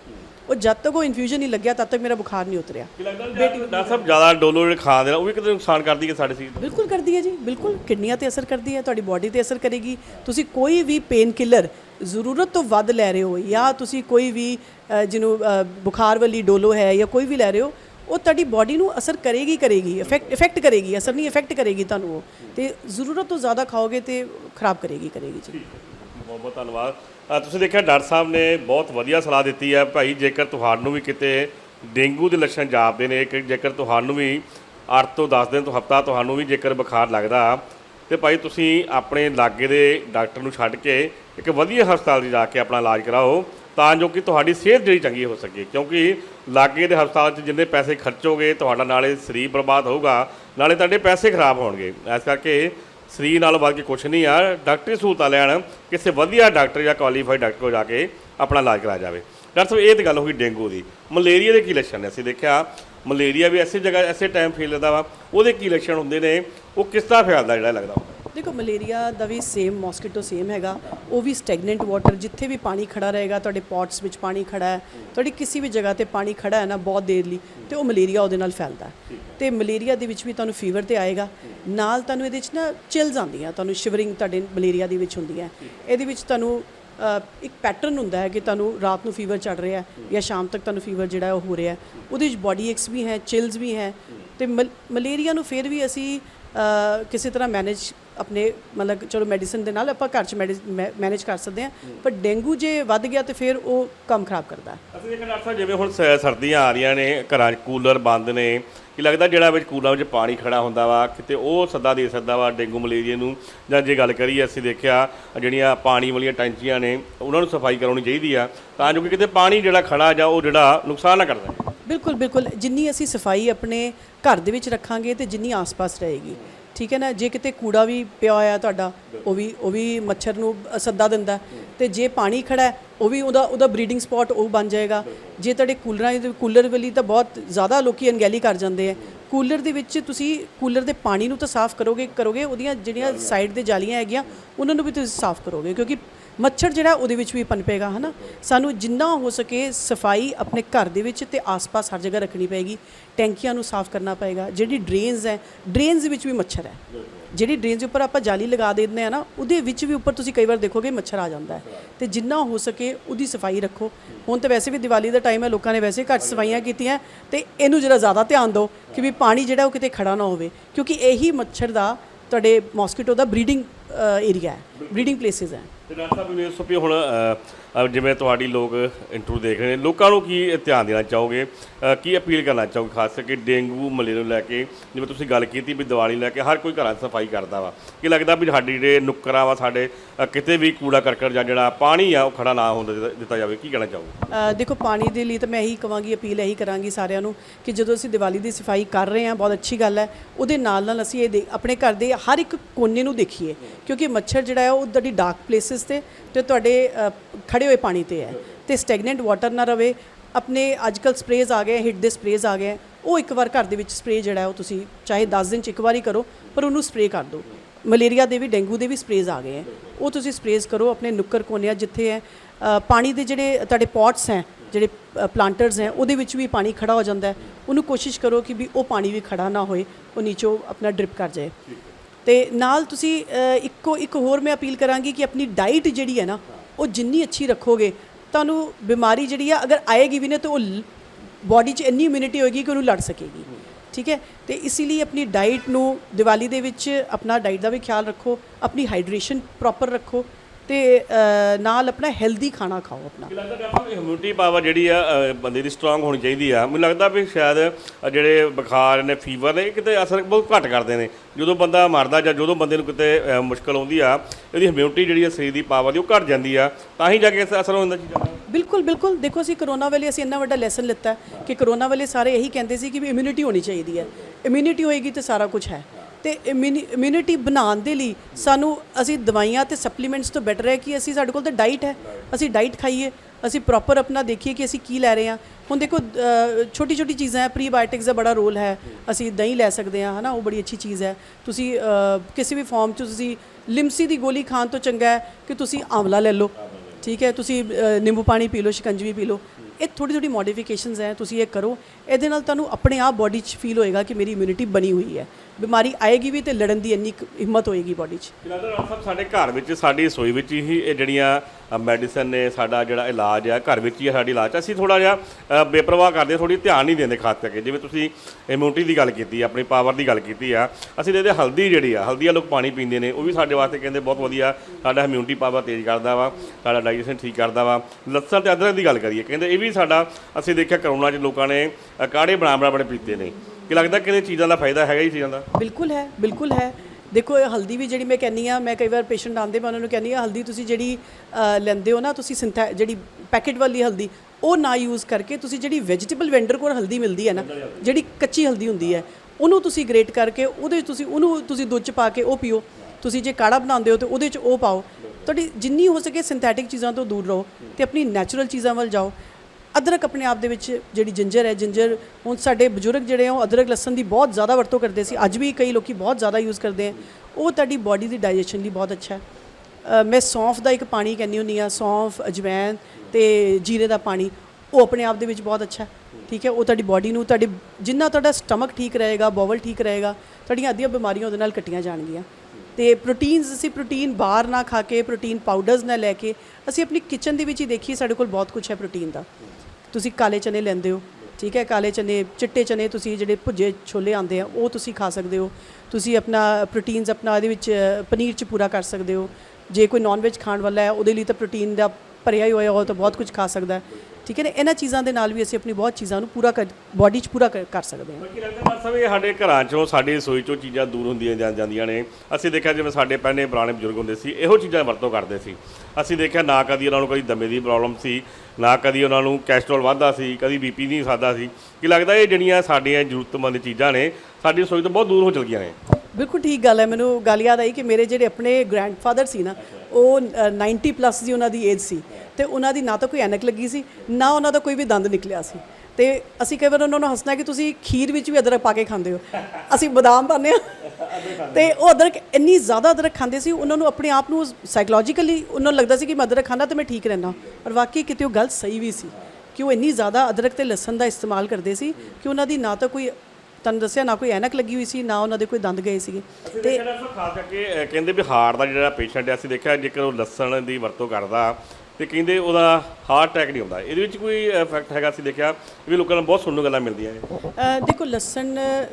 Speaker 2: ਉਹ ਜਦ ਤੱਕ ਉਹ ਇਨਫਿਊਜ਼ਨ ਨਹੀਂ ਲੱਗਿਆ ਤਦ ਤੱਕ ਮੇਰਾ ਬੁਖਾਰ ਨਹੀਂ ਉਤਰਿਆ।
Speaker 1: ਡਾਕਟਰ ਸਾਹਿਬ ਜ਼ਿਆਦਾ ਡੋਲੋ ਜਿਹੜੇ ਖਾਣ ਦੇ ਨਾਲ ਉਹ ਵੀ ਕਿਤੇ ਨੁਕਸਾਨ ਕਰਦੀ ਹੈ ਸਾਡੇ ਸਰੀਰ ਨੂੰ
Speaker 2: ਬਿਲਕੁਲ ਕਰਦੀ ਹੈ ਜੀ ਬਿਲਕੁਲ। ਕਿਡਨੀਆਂ ਤੇ ਅਸਰ ਕਰਦੀ ਹੈ ਤੁਹਾਡੀ ਬਾਡੀ ਤੇ ਅਸਰ ਕਰੇਗੀ। ਤੁਸੀਂ ਕੋਈ ਵੀ ਪੇਨ ਕਿਲਰ ਜ਼ਰੂਰਤ ਤੋਂ ਵੱਧ ਲੈ ਰਹੇ ਹੋ ਜਾਂ ਤੁਸੀਂ ਕੋਈ ਵੀ ਜਿਹਨੂੰ ਬੁਖਾਰ ਵਾਲੀ ਡੋਲੋ ਹੈ ਜਾਂ ਕੋਈ ਵੀ ਲੈ ਰਹੇ ਹੋ ਉਹ ਤੁਹਾਡੀ ਬਾਡੀ ਨੂੰ ਅਸਰ ਕਰੇਗੀ ਕਰੇਗੀ ਇਫੈਕਟ ਇਫੈਕਟ ਕਰੇਗੀ, ਅਸਰ ਨਹੀਂ ਇਫੈਕਟ ਕਰੇਗੀ ਤੁਹਾਨੂੰ ਉਹ। ਤੇ ਜ਼ਰੂਰਤ ਤੋਂ ਜ਼ਿਆਦਾ ਖਾਓਗੇ ਤੇ ਖਰਾਬ ਕਰੇਗੀ ਕਰੇਗੀ ਜੀ।
Speaker 1: ਬਹੁਤ ਬਹੁਤ ਧੰਨਵਾਦ। ਤੁਸੀਂ ਦੇਖਿਆ ਡਾਕਟਰ ਸਾਹਿਬ ਨੇ ਬਹੁਤ ਵਧੀਆ ਸਲਾਹ ਦਿੱਤੀ ਹੈ, ਭਾਈ ਜੇਕਰ ਤੁਹਾਨੂੰ ਵੀ ਕਿਤੇ ਡੇਂਗੂ ਦੇ ਲੱਛਣ ਜਾਪਦੇ ਨੇ ਕਿ ਜੇਕਰ ਤੁਹਾਨੂੰ ਵੀ 8 ਤੋਂ 10 ਦਿਨ ਤੋਂ ਹਫਤਾ ਤੁਹਾਨੂੰ ਵੀ ਜੇਕਰ ਬੁਖਾਰ ਲੱਗਦਾ, ਤੇ ਭਾਈ ਤੁਸੀਂ ਆਪਣੇ ਲਾਗੇ ਦੇ ਡਾਕਟਰ ਨੂੰ ਛੱਡ ਕੇ ਇੱਕ ਵਧੀਆ ਹਸਪਤਾਲ 'ਚ ਜਾ ਕੇ ਆਪਣਾ ਇਲਾਜ ਕਰਾਓ, ਤਾਂ ਜੋ ਕਿ ਤੁਹਾਡੀ ਸਿਹਤ ਜਿਹੜੀ ਚੰਗੀ ਹੋ ਸਕੇ। ਕਿਉਂਕਿ ਲਾਗੇ ਦੇ ਹਸਪਤਾਲ 'ਚ ਜਿੰਨੇ ਪੈਸੇ ਖਰਚੋਗੇ, ਤੁਹਾਡਾ ਨਾਲੇ ਸਰੀਰ ਬਰਬਾਦ ਹੋਊਗਾ, ਨਾਲੇ ਤੁਹਾਡੇ ਪੈਸੇ ਖਰਾਬ ਹੋਣਗੇ। ਇਸ ਕਰਕੇ ਸਰੀਰ ਨਾਲ ਵੱਧ ਕੇ ਕੁਛ ਨਹੀਂ ਆ, ਡਾਕਟਰੀ ਸਹੂਲਤਾਂ ਲੈਣ, ਕਿਸੇ ਵਧੀਆ ਡਾਕਟਰ ਜਾਂ ਕੁਆਲੀਫਾਈਡ ਡਾਕਟਰ ਕੋਲ ਜਾ ਕੇ ਆਪਣਾ ਇਲਾਜ ਕਰਾਇਆ ਜਾਵੇ। ਡਾਕਟਰ ਸਾਹਿਬ, ਇਹ ਤੇ ਗੱਲ ਹੋ ਗਈ ਡੇਂਗੂ ਦੀ। ਮਲੇਰੀਆ ਦੇ ਕੀ ਲੱਛਣ ਨੇ? ਅਸੀਂ ਦੇਖਿਆ, ਮਲੇਰੀਆ ਵੀ ਐਸੀ ਜਗ੍ਹਾ, ਐਸੇ ਟਾਈਮ ਫੈਲਦਾ ਵਾ, ਉਹਦੇ ਕੀ ਲੱਛਣ ਹੁੰਦੇ ਨੇ? ਉਹ ਕਿਸ ਤਰ੍ਹਾਂ ਫੈਲਦਾ ਜਿਹੜਾ ਲੱਗਦਾ?
Speaker 2: ਦੇਖੋ ਮਲੇਰੀਆ ਦਾ ਵੀ ਸੇਮ ਮੋਸਕੀਟੋ ਸੇਮ ਹੈਗਾ। ਉਹ ਵੀ ਸਟੈਗਨੈਂਟ ਵਾਟਰ ਜਿੱਥੇ ਵੀ ਪਾਣੀ ਖੜਾ ਰਹੇਗਾ ਤੁਹਾਡੇ ਪੌਟਸ ਵਿੱਚ ਪਾਣੀ ਖੜਾ ਹੈ ਤੁਹਾਡੀ ਕਿਸੇ ਵੀ ਜਗ੍ਹਾ ਤੇ ਪਾਣੀ ਖੜਾ ਹੈ ਨਾ ਬਹੁਤ ਦੇਰ ਲਈ ਤੇ ਉਹ ਮਲੇਰੀਆ ਉਹਦੇ ਨਾਲ ਫੈਲਦਾ ਤੇ ਮਲੇਰੀਆ ਦੇ ਵਿੱਚ ਵੀ ਤੁਹਾਨੂੰ ਫੀਵਰ ਤੇ ਆਏਗਾ। ਨਾਲ ਤੁਹਾਨੂੰ ਇਹਦੇ ਵਿੱਚ ਨਾ ਚਿਲਸ ਆਉਂਦੀਆਂ ਤੁਹਾਨੂੰ ਸ਼ਿਵਰਿੰਗ ਤੁਹਾਡੇ ਮਲੇਰੀਆ ਦੇ ਵਿੱਚ ਹੁੰਦੀ ਹੈ ਇਹਦੇ ਵਿੱਚ ਤੁਹਾਨੂੰ ਇੱਕ ਪੈਟਰਨ ਹੁੰਦਾ ਹੈ ਕਿ ਤੁਹਾਨੂੰ ਰਾਤ ਨੂੰ ਫੀਵਰ ਚੜ ਰਿਹਾ ਹੈ ਜਾਂ ਸ਼ਾਮ ਤੱਕ ਤੁਹਾਨੂੰ ਫੀਵਰ ਜਿਹੜਾ ਉਹ ਹੋ ਰਿਹਾ ਹੈ। ਉਹਦੇ ਵਿੱਚ ਬਾਡੀ ਐਕਸ ਵੀ ਹੈ ਚਿਲਸ ਵੀ ਹੈ। ਤੇ ਮਲ- ਮਲੇਰੀਆ ਨੂੰ ਫਿਰ ਵੀ ਅਸੀਂ ਕਿਸੇ ਤਰ੍ਹਾਂ ਮੈਨੇਜ ਆਪਣੇ ਮਤਲਬ ਚਲੋ ਮੈਡੀਸਿਨ ਦੇ ਨਾਲ ਆਪਾਂ ਘਰ 'ਚ ਮੈਨੇਜ ਕਰ ਸਕਦੇ ਹਾਂ ਪਰ ਡੇਂਗੂ ਜੇ ਵੱਧ ਗਿਆ ਤੇ ਫਿਰ ਉਹ ਕੰਮ ਖਰਾਬ ਕਰਦਾ।
Speaker 1: ਅਸੀਂ ਦੇਖਿਆ ਡਾਕਟਰ ਜਿਵੇਂ ਹੁਣ ਸਰਦੀਆਂ ਆ ਰਹੀਆਂ ਨੇ ਘਰਾਂ 'ਚ ਕੂਲਰ ਬੰਦ ਨੇ ਕੀ ਲੱਗਦਾ ਜਿਹੜਾ ਵਿੱਚ ਕੂਲਰ ਵਿੱਚ ਪਾਣੀ ਖੜਾ ਹੁੰਦਾ ਵਾ ਕਿਤੇ ਉਹ ਸੱਦਾ ਦੇ ਸਕਦਾ ਵਾ ਡੇਂਗੂ ਮਲੇਰੀਆ ਨੂੰ? ਜਾਂ ਜੇ ਗੱਲ ਕਰੀਏ ਅਸੀਂ ਦੇਖਿਆ ਜਿਹੜੀਆਂ ਪਾਣੀ ਵਾਲੀਆਂ ਟੈਂਕੀਆਂ ਨੇ ਉਹਨਾਂ ਨੂੰ ਸਫ਼ਾਈ ਕਰਾਉਣੀ ਚਾਹੀਦੀ ਆ ਤਾਂ ਜੋ ਕਿ ਕਿਤੇ ਪਾਣੀ ਜਿਹੜਾ ਖੜਾ ਜਾਂ ਉਹ ਜਿਹੜਾ ਨੁਕਸਾਨ ਨਾ ਕਰਦਾ
Speaker 2: ਬਿਲਕੁਲ ਬਿਲਕੁਲ। ਜਿੰਨੀ ਅਸੀਂ ਸਫ਼ਾਈ ਆਪਣੇ ਘਰ ਦੇ ਵਿੱਚ ਰੱਖਾਂਗੇ ਤੇ ਜਿੰਨੀ ਆਸ-ਪਾਸ ਰਹੇਗੀ। ਠੀਕ ਹੈ ਨਾ? ਜੇ ਕਿਤੇ ਕੂੜਾ ਵੀ ਪਿਆ ਹੋਇਆ ਤੁਹਾਡਾ ਉਹ ਵੀ ਉਹ ਵੀ ਮੱਛਰ ਨੂੰ ਸੱਦਾ ਦਿੰਦਾ ਤੇ ਜੇ ਪਾਣੀ ਖੜਾ ਹੈ ਉਹ ਵੀ ਉਹਦਾ ਉਹਦਾ ਬਰੀਡਿੰਗ ਸਪੌਟ ਉਹ ਬਣ ਜਾਏਗਾ। ਜੇ ਤੁਹਾਡੇ ਕੂਲਰਾਂ ਦੇ ਕੂਲਰ ਵਾਲੀ ਤਾਂ ਬਹੁਤ ਜ਼ਿਆਦਾ ਲੋਕੀ ਅਣਗਹਿਲੀ ਕਰ ਜਾਂਦੇ ਆ ਕੂਲਰ ਦੇ ਵਿੱਚ ਤੁਸੀਂ ਕੂਲਰ ਦੇ ਪਾਣੀ ਨੂੰ ਤਾਂ ਸਾਫ਼ ਕਰੋਗੇ ਕਰੋਗੇ ਉਹਦੀਆਂ ਜਿਹੜੀਆਂ ਸਾਈਡ ਦੇ ਜਾਲੀਆਂ ਹੈਗੀਆਂ ਉਹਨਾਂ ਨੂੰ ਵੀ ਤੁਸੀਂ ਸਾਫ਼ ਕਰੋਗੇ। ਕਿਉਂਕਿ ਮੱਛਰ ਜਿਹੜਾ ਉਹਦੇ ਵਿੱਚ ਵੀ ਪਨਪੇਗਾ, ਹਨਾ? ਸਾਨੂੰ ਜਿੰਨਾ ਹੋ ਸਕੇ ਸਫ਼ਾਈ ਆਪਣੇ ਘਰ ਦੇ ਵਿੱਚ ਤੇ ਆਸ-ਪਾਸ ਹਰ ਜਗ੍ਹਾ ਰੱਖਣੀ ਪਏਗੀ। ਟੈਂਕੀਆਂ ਨੂੰ ਸਾਫ਼ ਕਰਨਾ ਪਏਗਾ। ਜਿਹੜੀ ਡਰੇਨਸ ਹੈ, ਡਰੇਨਸ ਵਿੱਚ ਵੀ ਮੱਛਰ ਹੈ। ਜਿਹੜੀ ਡਰੇਨਸ ਦੇ ਉੱਪਰ ਆਪਾਂ ਜਾਲੀ ਲਗਾ ਦੇ ਦਿੰਦੇ ਆ ਨਾ, ਉਹਦੇ ਵਿੱਚ ਵੀ ਉੱਪਰ ਤੁਸੀਂ ਕਈ ਵਾਰ ਦੇਖੋਗੇ ਮੱਛਰ ਆ ਜਾਂਦਾ ਹੈ। ਤੇ ਜਿੰਨਾ ਹੋ ਸਕੇ ਉਹਦੀ ਸਫ਼ਾਈ ਰੱਖੋ। ਹੁਣ ਤਾਂ ਵੈਸੇ ਵੀ ਦੀਵਾਲੀ ਦਾ ਟਾਈਮ ਹੈ, ਲੋਕਾਂ ਨੇ ਵੈਸੇ ਘੱਟ ਸਫਾਈਆਂ ਕੀਤੀਆਂ। ਤੇ ਇਹਨੂੰ ਜਰਾ ਜ਼ਿਆਦਾ ਧਿਆਨ ਦਿਓ ਕਿ ਵੀ ਪਾਣੀ ਜਿਹੜਾ ਉਹ ਕਿਤੇ ਖੜਾ ਨਾ ਹੋਵੇ। ਕਿਉਂਕਿ ਇਹੀ ਮੱਛਰ ਦਾ, ਤੁਹਾਡੇ ਮੋਸਕੀਟੋ ਦਾ ਬਰੀਡਿੰਗ ਏਰੀਆ ਹੈ। ਬਰੀਡਿੰਗ ਪਲੇਸਿਸ ਹੈ।
Speaker 1: ਤੇ ਡਾਕਟਰ ਸਾਹਿਬ ਨੇ ਸੋ ਵੀ ਹੁਣ ਅ, ਅ, ਜਿਵੇਂ ਤੁਹਾਡੀ ਲੋਕ ਇੰਟਰਵਿਊ ਦੇਖ ਰਹੇ ਨੇ ਲੋਕਾਂ ਨੂੰ ਕੀ ਧਿਆਨ ਦੇਣਾ ਚਾਹੋਗੇ? ਕੀ ਅਪੀਲ ਕਰਨਾ ਚਾਹੋਗੇ? ਖਾਸ ਕਰਕੇ ਡੇਂਗੂ ਮਲੇਰੀਆ ਨੂੰ ਲੈ ਕੇ ਜਿਵੇਂ ਤੁਸੀਂ ਗੱਲ ਕੀਤੀ ਵੀ ਦੀਵਾਲੀ ਲੈ ਕੇ ਹਰ ਕੋਈ ਘਰਾਂ 'ਚ ਸਫ਼ਾਈ ਕਰਦਾ ਵਾ। ਕੀ ਲੱਗਦਾ ਵੀ ਸਾਡੀ ਜਿਹੜੇ ਨੁੱਕਰਾਂ ਵਾ ਸਾਡੇ ਅ, ਕਿਤੇ ਵੀ ਕੂੜਾ ਕਰਕਟ ਜਾਂ ਜਿਹੜਾ ਪਾਣੀ ਆ ਉਹ ਖੜਾ ਨਾ ਹੋਣ ਦਿੱਤਾ- ਦਿੱਤਾ ਜਾਵੇ। ਕੀ ਕਹਿਣਾ ਚਾਹੋਗੇ?
Speaker 2: ਅ, ਦੇਖੋ ਪਾਣੀ ਦੇ ਲਈ ਤਾਂ ਮੈਂ ਇਹੀ ਕਵਾਂਗੀ ਅਪੀਲ ਇਹੀ ਕਰਾਂਗੀ ਸਾਰਿਆਂ ਨੂੰ ਕਿ ਜਦੋਂ ਅਸੀਂ ਦੀਵਾਲੀ ਦੀ ਸਫ਼ਾਈ ਕਰ ਰਹੇ ਹਾਂ ਬਹੁਤ ਅੱਛੀ ਗੱਲ ਹੈ। ਉਹਦੇ ਨਾਲ ਨਾਲ ਅਸੀਂ ਇਹ ਦੇ- ਆਪਣੇ ਘਰ ਦੇ ਹਰ ਇੱਕ ਕੋਨੇ ਨੂੰ ਦੇਖੀਏ ਕਿਉਂਕਿ ਮੱਛਰ ਜਿਹੜਾ ਹੈ ਉਹ ਤੁਹਾਡੀ ਡਾਰਕ ਪਲੇਸਿਸ ਤੇ ਤੇ ਤੁਹਾਡੇ ਅ, ਖੜੇ ਹੋਏ ਪਾਣੀ ਤੇ ਹੈ। ਤੇ ਸਟੈਗਨੈਂਟ ਵਾਟਰ ਨਾ ਰਵੇ ਆਪਣੇ ਅੱਜਕੱਲ ਸਪਰੇਜ਼ ਆ ਗਏ, ਹਿੱਟ ਦੇ ਸਪਰੇਜ਼ ਆ ਗਏ ਉਹ ਇੱਕ ਵਾਰ ਘਰ ਦੇ ਵਿੱਚ ਸਪਰੇ ਜਿਹੜਾ ਉਹ ਤੁਸੀਂ ਚਾਹੇ 10 ਦਿਨ ਚ ਇੱਕ ਵਾਰੀ ਕਰੋ, ਪਰ ਉਹਨੂੰ ਸਪਰੇ ਕਰ ਦਿਓ। ਮਲੇਰੀਆ ਦੇ ਵੀ, ਡੇਂਗੂ ਦੇ ਵੀ ਸਪਰੇਜ਼ ਆ ਗਏ ਹੈ। ਉਹ ਤੁਸੀਂ ਸਪਰੇਜ਼ ਕਰੋ ਆਪਣੇ ਨੁੱਕਰ ਕੋਨਿਆਂ ਜਿੱਥੇ ਹੈ। ਪਾਣੀ ਦੇ ਜਿਹੜੇ ਤੁਹਾਡੇ ਪੌਟਸ ਹੈ, ਜਿਹੜੇ ਪਲਾਂਟਰਸ ਹੈ, ਉਹਦੇ ਵਿੱਚ ਵੀ ਪਾਣੀ ਖੜਾ ਹੋ ਜਾਂਦਾ ਹੈ। ਉਹਨੂੰ ਕੋਸ਼ਿਸ਼ ਕਰੋ ਕਿ ਵੀ ਉਹ ਪਾਣੀ ਵੀ ਖੜਾ ਨਾ ਹੋਏ, ਉਹ ਨੀਚੋਂ ਆਪਣਾ ਡ੍ਰਿਪ ਕਰ ਜਾਏ। ਤੇ ਨਾਲ ਤੁਸੀਂ ਇੱਕੋ ਇੱਕ ਹੋਰ ਮੈਂ ਅਪੀਲ ਕਰਾਂਗੀ ਕਿ ਆਪਣੀ ਡਾਈਟ ਜਿਹੜੀ ਹੈ ਨਾ, ਉਹ ਜਿੰਨੀ ਅੱਛੀ ਰੱਖੋਗੇ ਤੁਹਾਨੂੰ ਬਿਮਾਰੀ ਜਿਹੜੀ ਆ, ਅਗਰ ਆਏਗੀ ਵੀ ਨਾ ਤਾਂ ਉਹ ਬਾਡੀ 'ਚ ਇੰਨੀ ਇਮਿਊਨਿਟੀ ਹੋਏਗੀ ਕਿ ਉਹਨੂੰ ਲੜ ਸਕੇਗੀ। ਠੀਕ ਹੈ? ਤੇ ਇਸ ਲਈ ਆਪਣੀ ਡਾਈਟ ਨੂੰ ਦੀਵਾਲੀ ਦੇ ਵਿੱਚ ਆਪਣਾ ਡਾਈਟ ਦਾ ਵੀ ਖਿਆਲ ਰੱਖੋ, ਆਪਣੀ ਹਾਈਡਰੇਸ਼ਨ ਪ੍ਰੋਪਰ ਰੱਖੋ। ਤੇ ਨਾਲ ਆਪਣਾ ਹੈਲਦੀ ਖਾਣਾ ਖਾਓ ਆਪਣਾ।
Speaker 1: ਕੀ ਲੱਗਦਾ ਡਾਕਟਰ ਇਮਿਊਨਿਟੀ ਪਾਵਰ ਜਿਹੜੀ ਆ ਅ, ਬੰਦੇ ਦੀ ਸਟਰੋਂਗ ਹੋਣੀ ਚਾਹੀਦੀ ਆ। ਮੈਨੂੰ ਲੱਗਦਾ ਵੀ ਸ਼ਾਇਦ ਅ, ਜਿਹੜੇ ਬੁਖਾਰ ਨੇ ਫੀਵਰ ਨੇ ਇਹ ਕਿਤੇ ਅਸਰ ਬਹੁਤ ਘੱਟ ਕਰਦੇ ਨੇ। ਜਦੋਂ ਬੰਦਾ ਮਰਦਾ ਜਾਂ ਜਦੋਂ ਬੰਦੇ ਨੂੰ ਕਿਤੇ ਅ, ਮੁਸ਼ਕਲ ਆਉਂਦੀ ਆ ਇਹਦੀ ਇਮਿਊਨਿਟੀ ਜਿਹੜੀ ਆ ਸਰੀਰ ਦੀ ਪਾਵਰ ਦੀ ਉਹ ਘਟ ਜਾਂਦੀ ਆ। ਤਾਂ ਹੀ ਜਾ ਕੇ ਇਸ ਅਸਰ ਹੁੰਦਾ ਚੀਜ਼ਾਂ ਦਾ
Speaker 2: ਬਿਲਕੁਲ ਬਿਲਕੁਲ। ਦੇਖੋ ਅਸੀਂ ਕਰੋਨਾ ਵੇਲੇ ਅਸੀਂ ਇੰਨਾ ਵੱਡਾ ਲੈਸਨ ਲਿੱਤਾ ਹੈ ਕਿ ਕਰੋਨਾ ਵੇਲੇ ਸਾਰੇ ਇਹੀ ਕਹਿੰਦੇ ਸੀ ਕਿ ਵੀ ਇਮਿਊਨਿਟੀ ਹੋਣੀ ਚਾਹੀਦੀ ਹੈ। ਇਮਿਊਨਿਟੀ ਹੋਏਗੀ ਤੇ ਸਾਰਾ ਕੁਝ ਹੈ। ਤੇ ਇਮਿਊਨਿਟੀ ਬਣਾਉਣ ਦੇ ਲਈ ਸਾਨੂੰ ਅਸੀਂ ਦਵਾਈਆਂ ਤੇ ਸਪਲੀਮੈਂਟਸ ਤੋਂ ਬੈਟਰ ਹੈ ਕਿ ਅਸੀਂ ਸਾਡੇ ਕੋਲ ਤਾਂ ਡਾਈਟ ਹੈ। ਅਸੀਂ ਡਾਈਟ ਖਾਈਏ, ਅਸੀਂ ਪ੍ਰੋਪਰ ਆਪਣਾ ਦੇਖੀਏ ਕਿ ਅਸੀਂ ਕੀ ਲੈ ਰਹੇ ਹਾਂ। ਹੁਣ ਦੇਖੋ ਛੋਟੀ ਛੋਟੀ ਚੀਜ਼ਾਂ ਹੈ ਪ੍ਰੀਬਾਇਓਟਿਕਸ ਦਾ ਬੜਾ ਰੋਲ ਹੈ। ਅਸੀਂ ਦਹੀਂ ਲੈ ਸਕਦੇ ਹਾਂ, ਹਨਾ, ਉਹ ਬੜੀ ਅੱਛੀ ਚੀਜ਼ ਹੈ। ਤੁਸੀਂ ਕਿਸੇ ਵੀ ਫਾਰਮ 'ਚ ਤੁਸੀਂ ਲਿਮਸੀ ਦੀ ਗੋਲੀ ਖਾਣ ਤੋਂ ਚੰਗਾ ਹੈ ਕਿ ਤੁਸੀਂ ਆਂਵਲਾ ਲੈ ਲਓ। ਠੀਕ ਹੈ, ਤੁਸੀਂ ਨਿੰਬੂ ਪਾਣੀ ਪੀ ਲਓ, ਸ਼ਿਕੰਜਵੀ ਪੀ ਲਓ। ਇਹ ਥੋੜੀ ਥੋੜੀ ਮੋਡੀਫਿਕੇਸ਼ਨਸ ਹੈ, ਤੁਸੀਂ ਇਹ ਕਰੋ। ਇਹਦੇ ਨਾਲ ਤੁਹਾਨੂੰ ਆਪਣੇ ਆਪ ਬਾਡੀ 'ਚ ਫੀਲ ਹੋਏਗਾ ਕਿ ਮੇਰੀ ਇਮਿਊਨਿਟੀ ਬਣੀ ਹੋਈ ਹੈ। ਬਿਮਾਰੀ ਆਏਗੀ ਵੀ ਤੇ ਲੜਨ ਦੀ ਇੰਨੀ ਕੁ ਹਿੰਮਤ ਹੋਏਗੀ ਬਾਡੀ 'ਚ।
Speaker 1: ਜਨਾਦਰ ਸਾਹਿਬ, ਸਾਡੇ ਘਰ ਵਿੱਚ, ਸਾਡੀ ਰਸੋਈ ਵਿੱਚ ਹੀ ਇਹ ਜਿਹੜੀਆਂ ਮੈਡੀਸਨ ਨੇ ਸਾਡਾ ਜਿਹੜਾ ਇਲਾਜ ਹੈ ਘਰ ਵਿੱਚ ਹੀ ਹੈ ਸਾਡੀ ਇਲਾਜ ਅਸੀਂ ਥੋੜਾ ਜਿਹਾ ਬੇਪਰਵਾਹ ਕਰਦੇ ਥੋੜੀ ਧਿਆਨ ਨਹੀਂ ਦਿੰਦੇ ਖਾਸ ਕਰਕੇ। ਜਿਵੇਂ ਤੁਸੀਂ ਇਮਿਊਨਿਟੀ ਦੀ ਗੱਲ ਕੀਤੀ, ਆਪਣੀ ਪਾਵਰ ਦੀ ਗੱਲ ਕੀਤੀ ਆ, ਅਸੀਂ ਇਹਦੇ ਹਲਦੀ ਜਿਹੜੀ ਆ ਹਲਦੀ ਆ ਲੋਕ ਪਾਣੀ ਪੀਂਦੇ ਨੇ, ਉਹ ਵੀ ਸਾਡੇ ਵਾਸਤੇ ਕਹਿੰਦੇ ਬਹੁਤ ਵਧੀਆ, ਸਾਡਾ ਇਮਿਊਨਿਟੀ ਪਾਵਰ ਤੇਜ਼ ਕਰਦਾ ਵਾ, ਸਾਡਾ ਡਾਈਜੈਸ਼ਨ ਠੀਕ ਕਰਦਾ ਵਾ। ਲੱਸਣ ਤੇ ਅਦਰਕ ਦੀ ਗੱਲ ਕਰੀਏ, ਕਹਿੰਦੇ ਇਹ ਵੀ ਸਾਡਾ, ਅਸੀਂ ਦੇਖਿਆ ਕਰੋਨਾ 'ਚ ਲੋਕਾਂ ਨੇ ਕਾੜੇ ਬਣਾ ਬਣਾ ਬੜੇ ਪੀਤੇ ਨੇ। ਕਿ ਲੱਗਦਾ ਕਿ ਇਹ ਚੀਜ਼ਾਂ ਦਾ ਫਾਇਦਾ ਹੈਗਾ ਹੀ ਚੀਜ਼ਾਂ ਦਾ?
Speaker 2: ਬਿਲਕੁਲ ਹੈ ਬਿਲਕੁਲ ਹੈ। ਦੇਖੋ, ਇਹ ਹਲਦੀ ਵੀ ਜਿਹੜੀ ਮੈਂ ਕਹਿੰਨੀ ਆ ਮੈਂ ਕਈ ਵਾਰ ਪੇਸ਼ੈਂਟ ਆਉਂਦੇ ਮੈਂ ਉਹਨਾਂ ਨੂੰ ਕਹਿੰਨੀ ਆ ਹਲਦੀ ਤੁਸੀਂ ਜਿਹੜੀ ਲੈਂਦੇ ਹੋ ਨਾ, ਤੁਸੀਂ ਸਿੰਥੈ, ਜਿਹੜੀ ਪੈਕੇਟ ਵਾਲੀ ਹਲਦੀ, ਉਹ ਨਾ ਯੂਜ਼ ਕਰਕੇ ਤੁਸੀਂ ਜਿਹੜੀ ਵੈਜੀਟੇਬਲ ਵੈਂਡਰ ਕੋਲ ਹਲਦੀ ਮਿਲਦੀ ਹੈ ਨਾ, ਜਿਹੜੀ ਕੱਚੀ ਹਲਦੀ ਹੁੰਦੀ ਹੈ, ਉਹਨੂੰ ਤੁਸੀਂ ਗ੍ਰੇਟ ਕਰਕੇ ਉਹਦੇ 'ਚ ਤੁਸੀਂ, ਉਹਨੂੰ ਤੁਸੀਂ ਦੁੱਧ 'ਚ ਪਾ ਕੇ ਉਹ ਪੀਓ। ਤੁਸੀਂ ਜੇ ਕਾੜਾ ਬਣਾਉਂਦੇ ਹੋ ਤੇ ਉਹਦੇ 'ਚ ਉਹ ਪਾਓ। ਤੁਹਾਡੀ ਜਿੰਨੀ ਹੋ ਸਕੇ ਸਿੰਥੈਟਿਕ ਚੀਜ਼ਾਂ ਤੋਂ ਦੂਰ ਰਹੋ ਤੇ ਆਪਣੀ ਨੈਚੁਰਲ ਚੀਜ਼ਾਂ ਵੱਲ ਜਾਓ। ਅਦਰਕ ਆਪਣੇ ਆਪ ਦੇ ਵਿੱਚ ਜਿਹੜੀ ਜਿੰਜਰ ਹੈ ਜਿੰਜਰ ਹੁਣ ਸਾਡੇ ਬਜ਼ੁਰਗ ਜਿਹੜੇ ਆ, ਉਹ ਅਦਰਕ ਲਸਣ ਦੀ ਬਹੁਤ ਜ਼ਿਆਦਾ ਵਰਤੋਂ ਕਰਦੇ ਸੀ। ਅੱਜ ਵੀ ਕਈ ਲੋਕੀ ਬਹੁਤ ਜ਼ਿਆਦਾ ਯੂਜ਼ ਕਰਦੇ ਆ। ਉਹ ਤੁਹਾਡੀ ਬਾਡੀ ਦੀ ਡਾਈਜੈਸ਼ਨ ਲਈ ਬਹੁਤ ਅੱਛਾ ਹੈ। ਮੈਂ ਸੌਂਫ ਦਾ ਇੱਕ ਪਾਣੀ ਕਹਿੰਦੀ ਹੁੰਦੀ ਆ ਸੌਂਫ ਅਜਵੈਨ ਤੇ ਜੀਰੇ ਦਾ ਪਾਣੀ, ਉਹ ਆਪਣੇ ਆਪ ਦੇ ਵਿੱਚ ਬਹੁਤ ਅੱਛਾ ਠੀਕ ਹੈ, ਉਹ ਤੁਹਾਡੀ ਬਾਡੀ ਨੂੰ, ਤੁਹਾਡੀ ਜਿੰਨਾ ਤੁਹਾਡਾ ਸਟਮਕ ਠੀਕ ਰਹੇਗਾ ਬੋਵਲ ਠੀਕ ਰਹੇਗਾ, ਤੁਹਾਡੀਆਂ ਅੱਧੀਆਂ ਬਿਮਾਰੀਆਂ ਉਹਦੇ ਨਾਲ ਕੱਟੀਆਂ ਜਾਣਗੀਆਂ। ਤੇ ਪ੍ਰੋਟੀਨਸ ਅਸੀਂ ਪ੍ਰੋਟੀਨ ਬਾਹਰ ਨਾ ਖਾ ਕੇ ਪ੍ਰੋਟੀਨ ਪਾਊਡਰਸ ਨਾ ਲੈ ਕੇ, ਅਸੀਂ ਆਪਣੀ ਕਿਚਨ ਦੇ ਵਿੱਚ ਹੀ ਦੇਖੀਏ, ਸਾਡੇ ਕੋਲ ਬਹੁਤ ਕੁਝ ਹੈ ਪ੍ਰੋਟੀਨ ਦਾ। ਤੁਸੀਂ ਕਾਲੇ ਚਨੇ ਲੈਂਦੇ ਹੋ, ਠੀਕ ਹੈ, ਕਾਲੇ ਚਨੇ, ਚਿੱਟੇ ਚਨੇ ਤੁਸੀਂ ਜਿਹੜੇ ਭੁੱਜੇ ਛੋਲੇ ਆਉਂਦੇ ਆ, ਉਹ ਤੁਸੀਂ ਖਾ ਸਕਦੇ ਹੋ। ਤੁਸੀਂ ਆਪਣਾ ਪ੍ਰੋਟੀਨਸ ਆਪਣਾ ਇਹਦੇ ਵਿੱਚ ਪਨੀਰ ਚ ਪੂਰਾ ਕਰ ਸਕਦੇ ਹੋ। ਜੇ ਕੋਈ ਨਾਨ ਵੈਜ ਖਾਣ ਵਾਲਾ ਹੈ, ਉਹਦੇ ਲਈ ਤਾਂ ਪ੍ਰੋਟੀਨ ਦਾ ਭਰਿਆ ਹੀ ਹੋਇਆ, ਉਹ ਤਾਂ ਬਹੁਤ ਕੁਝ ਖਾ ਸਕਦਾ ਹੈ। ਠੀਕ ਹੈ ਨਾ? ਇਹਨਾਂ ਚੀਜ਼ਾਂ ਦੇ ਨਾਲ ਵੀ ਅਸੀਂ ਆਪਣੀ ਬਹੁਤ ਚੀਜ਼ਾਂ ਨੂੰ ਪੂਰਾ ਕਰ ਬਾਡੀ 'ਚ ਪੂਰਾ ਕਰ ਸਕਦੇ ਹਾਂ।
Speaker 1: ਬਾਕੀ ਲੱਗਦਾ ਮਾਨ ਸਾਹਿਬ, ਇਹ ਸਾਡੇ ਘਰਾਂ ਚੋਂ, ਸਾਡੀ ਰਸੋਈ ਚੋਂ ਚੀਜ਼ਾਂ ਦੂਰ ਹੁੰਦੀਆਂ ਜਾਂ, ਜਾਂਦੀਆਂ ਨੇ। ਅਸੀਂ ਦੇਖਿਆ ਜਿਵੇਂ ਸਾਡੇ ਪਹਿਲੇ ਪੁਰਾਣੇ ਬਜ਼ੁਰਗ ਹੁੰਦੇ ਸੀ, ਇਹੋ ਚੀਜ਼ਾਂ ਵਰਤੋਂ ਕਰਦੇ ਸੀ। ਅਸੀਂ ਦੇਖਿਆ ਨਾ ਕਦੀ ਉਹਨਾਂ ਨੂੰ ਕਦੀ ਦਮੇ ਦੀ ਪ੍ਰੋਬਲਮ ਸੀ, ਨਾ ਕਦੀ ਉਹਨਾਂ ਨੂੰ ਕੈਸਟਰੋਲ ਵੱਧਦਾ ਸੀ, ਕਦੀ ਬੀਪੀ ਨਹੀਂ ਖਾਦਾ ਸੀ। ਕੀ ਲੱਗਦਾ ਇਹ ਜਿਹੜੀਆਂ ਸਾਡੀਆਂ ਜ਼ਰੂਰਤਮੰਦ ਚੀਜ਼ਾਂ ਨੇ, ਸਾਡੀ ਰਸੋਈ ਤੋਂ ਬਹੁਤ ਦੂਰ ਹੋ ਚਲ ਗਈਆਂ ਨੇ।
Speaker 2: ਬਿਲਕੁਲ ਠੀਕ ਗੱਲ ਹੈ। ਮੈਨੂੰ ਗੱਲ ਯਾਦ ਆਈ ਕਿ ਮੇਰੇ ਜਿਹੜੇ ਆਪਣੇ ਗ੍ਰੈਂਡਫਾਦਰ ਸੀ ਨਾ ਉਹ ਅ, 90 ਪਲੱਸ ਦੀ ਉਹਨਾਂ ਦੀ ਏਜ ਸੀ ਤੇ ਉਹਨਾਂ ਦੀ ਨਾ ਤਾਂ ਕੋਈ ਐਨਕ ਲੱਗੀ ਸੀ ਨਾ ਉਹਨਾਂ ਦਾ ਕੋਈ ਵੀ ਦੰਦ ਨਿਕਲਿਆ ਸੀ। ਤੇ ਅਸੀਂ ਕਈ ਵਾਰ ਉਹਨਾਂ ਨੂੰ ਹੱਸਣਾ ਕਿ ਤੁਸੀਂ ਖੀਰ ਵਿੱਚ ਵੀ ਅਦਰਕ ਪਾ ਕੇ ਖਾਂਦੇ ਹੋ। ਅਸੀਂ ਬਦਾਮ ਪਾਉਂਦੇ ਹਾਂ। ਤੇ ਉਹ ਅਦਰਕ ਇੰਨੀ ਜ਼ਿਆਦਾ ਅਦਰਕ ਖਾਂਦੇ ਸੀ ਉਹਨਾਂ ਨੂੰ ਆਪਣੇ ਆਪ ਨੂੰ ਸਾਈਕੋਲੋਜੀਕਲੀ ਉਹਨਾਂ ਨੂੰ ਲੱਗਦਾ ਸੀ ਕਿ ਮੈਂ ਅਦਰਕ ਖਾਂਦਾ ਤੇ ਮੈਂ ਠੀਕ ਰਹਿਣਾ ਪਰ ਵਾਕਈ ਕਿਤੇ ਉਹ ਗੱਲ ਸਹੀ ਵੀ ਸੀ ਕਿ ਉਹ ਇੰਨੀ ਜ਼ਿਆਦਾ ਅਦਰਕ ਤੇ ਲਸਣ ਦਾ ਇਸਤੇਮਾਲ ਕਰਦੇ ਸੀ ਕਿ ਉਹਨਾਂ ਦੀ ਨਾ ਤਾਂ ਕੋਈ ਤੁਹਾਨੂੰ ਦੱਸਿਆ ਨਾ ਕੋਈ ਐਨਕ ਲੱਗੀ ਹੋਈ ਸੀ ਨਾ ਉਹਨਾਂ ਦੇ ਕੋਈ ਦੰਦ ਗਏ ਸੀਗੇ।
Speaker 1: ਤੇ ਖਾਸ ਕਰਕੇ ਅਹ, ਕਹਿੰਦੇ ਵੀ ਹਾਰਟ ਦਾ ਜਿਹੜਾ ਪੇਸ਼ੈਂਟ ਹੈ ਅਸੀਂ ਦੇਖਿਆ ਜੇਕਰ ਉਹ ਲਸਣ ਦੀ ਵਰਤੋਂ ਕਰਦਾ ਤੇ ਕਹਿੰਦੇ ਉਹਦਾ ਹਾਰਟ ਅਟੈਕ ਨਹੀਂ ਹੁੰਦਾ। ਇਹਦੇ ਵਿੱਚ ਕੋਈ ਇਫੈਕਟ ਹੈਗਾ ਅਸੀਂ ਦੇਖਿਆ ਵੀ ਲੋਕਾਂ ਨੂੰ ਬਹੁਤ ਸੁਣਨ ਨੂੰ ਗੱਲਾਂ ਮਿਲਦੀਆਂ ਨੇ।
Speaker 2: ਅ, ਦੇਖੋ ਲਸਣ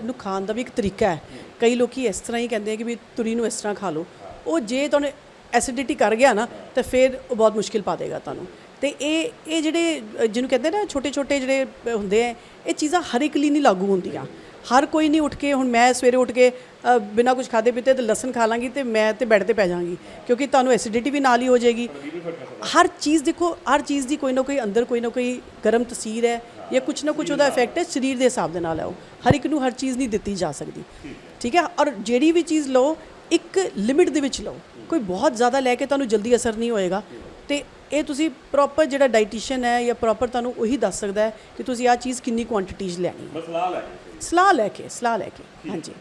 Speaker 2: ਨੂੰ ਖਾਣ ਦਾ ਵੀ ਇੱਕ ਤਰੀਕਾ ਹੈ। ਕਈ ਲੋਕੀ ਇਸ ਤਰ੍ਹਾਂ ਹੀ ਕਹਿੰਦੇ ਆ ਕਿ ਵੀ ਤੁਰੀ ਨੂੰ ਇਸ ਤਰ੍ਹਾਂ ਖਾ ਲਓ। ਉਹ ਜੇ ਤੁਹਾਨੂੰ ਐਸਿਡਿਟੀ ਕਰ ਗਿਆ ਨਾ ਤਾਂ ਫਿਰ ਉਹ ਬਹੁਤ ਮੁਸ਼ਕਿਲ ਪਾ ਦੇਗਾ ਤੁਹਾਨੂੰ। ਤੇ ਇਹ ਇਹ ਜਿਹੜੇ ਅ, ਜਿਹਨੂੰ ਕਹਿੰਦੇ ਨਾ ਛੋਟੇ ਛੋਟੇ ਜਿਹੜੇ ਅ, ਹੁੰਦੇ ਆ ਇਹ ਚੀਜ਼ਾਂ ਹਰ ਇੱਕ ਲਈ ਨਹੀਂ ਲਾਗੂ ਹੁੰਦੀਆਂ। ਹਰ ਕੋਈ ਨਹੀਂ ਉੱਠ ਕੇ ਹੁਣ ਮੈਂ ਸਵੇਰੇ ਉੱਠ ਕੇ ਅ, ਬਿਨਾਂ ਕੁਝ ਖਾਦੇ ਪੀਤੇ ਤੇ ਲਸਣ ਖਾ ਲਾਂਗੀ ਤੇ ਮੈਂ ਤੇ ਬੈੱਡ ਤੇ ਪੈ ਜਾਵਾਂਗੀ ਕਿਉਂਕਿ ਤੁਹਾਨੂੰ ਐਸਿਡਿਟੀ ਵੀ ਨਾਲ ਹੀ ਹੋ ਜਾਏਗੀ। ਹਰ ਚੀਜ਼ ਦੇਖੋ ਹਰ ਚੀਜ਼ ਦੀ ਕੋਈ ਨਾ ਕੋਈ ਅੰਦਰ ਕੋਈ ਨਾ ਕੋਈ ਗਰਮ ਤਸੀਰ ਹੈ ਜਾਂ ਕੁਝ ਨਾ ਕੁਝ ਉਹਦਾ ਇਫੈਕਟ ਹੈ ਸਰੀਰ ਦੇ ਹਿਸਾਬ ਦੇ ਨਾਲ ਹੈ ਉਹ। ਹਰ ਇੱਕ ਨੂੰ ਹਰ ਚੀਜ਼ ਨਹੀਂ ਦਿੱਤੀ ਜਾ ਸਕਦੀ। ਠੀਕ ਹੈ? ਔਰ ਜਿਹੜੀ ਵੀ ਚੀਜ਼ ਲਓ ਇੱਕ ਲਿਮਿਟ ਦੇ ਵਿੱਚ ਲਓ। ਕੋਈ ਬਹੁਤ ਜ਼ਿਆਦਾ ਲੈ ਕੇ ਤੁਹਾਨੂੰ ਜਲਦੀ ਅਸਰ ਨਹੀਂ ਹੋਏਗਾ। ਤੇ ਇਹ ਤੁਸੀਂ ਪ੍ਰੋਪਰ ਜਿਹੜਾ ਡਾਈਟੀਸ਼ੀਅਨ ਹੈ ਜਾਂ ਪ੍ਰੋਪਰ ਤੁਹਾਨੂੰ ਉਹੀ ਦੱਸ ਸਕਦਾ ਹੈ ਕਿ ਤੁਸੀਂ ਆਹ ਚੀਜ਼ ਕਿੰਨੀ ਕੁਆਂਟੀਟੀ 'ਚ ਲੈਣੀ ਹੈ।
Speaker 1: ਮਸਲਾ ਲੈ।
Speaker 2: ਸਲਾਹ ਲੈ ਕੇ ਸਲਾਹ ਲੈ ਕੇ। ਹਾਂਜੀ।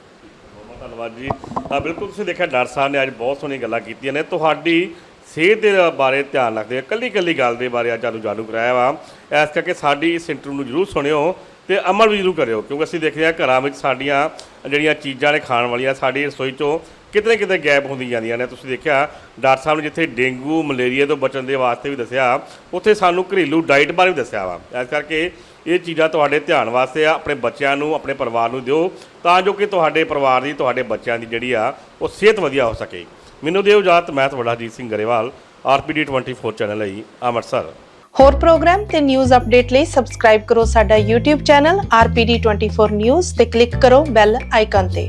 Speaker 1: ਬਹੁਤ ਧੰਨਵਾਦ ਜੀ। ਆ ਬਿਲਕੁਲ ਤੁਸੀਂ ਦੇਖਿਆ ਡਾਕਟਰ ਸਾਹਿਬ ਨੇ ਅੱਜ ਬਹੁਤ ਸੋਹਣੀ ਗੱਲਾਂ ਕੀਤੀਆਂ ਨੇ। ਤੁਹਾਡੀ ਸਿਹਤ ਦੇ ਬਾਰੇ ਧਿਆਨ ਰੱਖਦੇ ਆ ਕੱਲੀ ਕੱਲੀ ਗੱਲ ਦੇ ਬਾਰੇ ਅੱਜ ਤੁਹਾਨੂੰ ਜਾਣੂ ਕਰਾਇਆ ਵਾ। ਇਸ ਕਰਕੇ ਸਾਡੀ ਇਸ ਇੰਟਰਵਿਊ ਨੂੰ ਜਰੂਰ ਸੁਣਿਓ ਤੇ ਅਮਲ ਵੀ ਜਰੂਰ ਕਰਿਓ ਕਿਉਂਕਿ ਅਸੀਂ ਦੇਖਦੇ ਆ ਘਰਾਂ ਵਿੱਚ ਸਾਡੀਆਂ ਜਿਹੜੀਆਂ ਚੀਜ਼ਾਂ ਨੇ ਖਾਣ ਵਾਲੀਆਂ ਸਾਡੀ ਰਸੋਈ 'ਚੋਂ ਕਿਤੇ ਕਿਤੇ ਗੈਪ ਹੁੰਦੀ ਜਾਂਦੀਆਂ ਨੇ। ਤੁਸੀਂ ਦੇਖਿਆ ਡਾਕਟਰ ਸਾਹਿਬ ਨੇ ਜਿੱਥੇ ਡੇਂਗੂ ਮਲੇਰੀਆ ਤੋਂ ਬਚਣ ਦੇ ਵਾਸਤੇ ਵੀ ਦੱਸਿਆ ਉੱਥੇ ਸਾਨੂੰ ਘਰੇਲੂ ਡਾਈਟ ਬਾਰੇ ਵੀ ਦੱਸਿਆ ਵਾ। ਇਸ ਕਰਕੇ ਇਹ ਚੀਜ਼ਾਂ ਤੁਹਾਡੇ ਧਿਆਨ ਵਾਸਤੇ ਆ, ਆਪਣੇ ਬੱਚਿਆਂ ਨੂੰ, ਆਪਣੇ ਪਰਿਵਾਰ ਨੂੰ ਦਿਓ, ਤਾਂ ਜੋ ਕਿ ਤੁਹਾਡੇ ਪਰਿਵਾਰ ਦੀ, ਤੁਹਾਡੇ ਬੱਚਿਆਂ ਦੀ ਜਿਹੜੀ ਆ, ਉਹ ਸਿਹਤ ਵਧੀਆ ਹੋ ਸਕੇ। ਮੈਨੂੰ ਦਿਓ ਇਜਾਜ਼ਤ, ਮੈਂ ਤੁਹਾਡਾ ਅਜੀਤ ਸਿੰਘ ਗਰੇਵਾਲ, ਆਰਪੀਡੀ 24 ਚੈਨਲ ਲਈ, ਅੰਮ੍ਰਿਤਸਰ।
Speaker 3: ਹੋਰ ਪ੍ਰੋਗਰਾਮ ਤੇ ਨਿਊਜ਼ ਅਪਡੇਟ ਲਈ ਸਬਸਕ੍ਰਾਈਬ ਕਰੋ ਸਾਡਾ YouTube ਚੈਨਲ RPD24 News ਤੇ ਕਲਿੱਕ ਕਰੋ ਬੈਲ ਆਈਕਨ ਤੇ।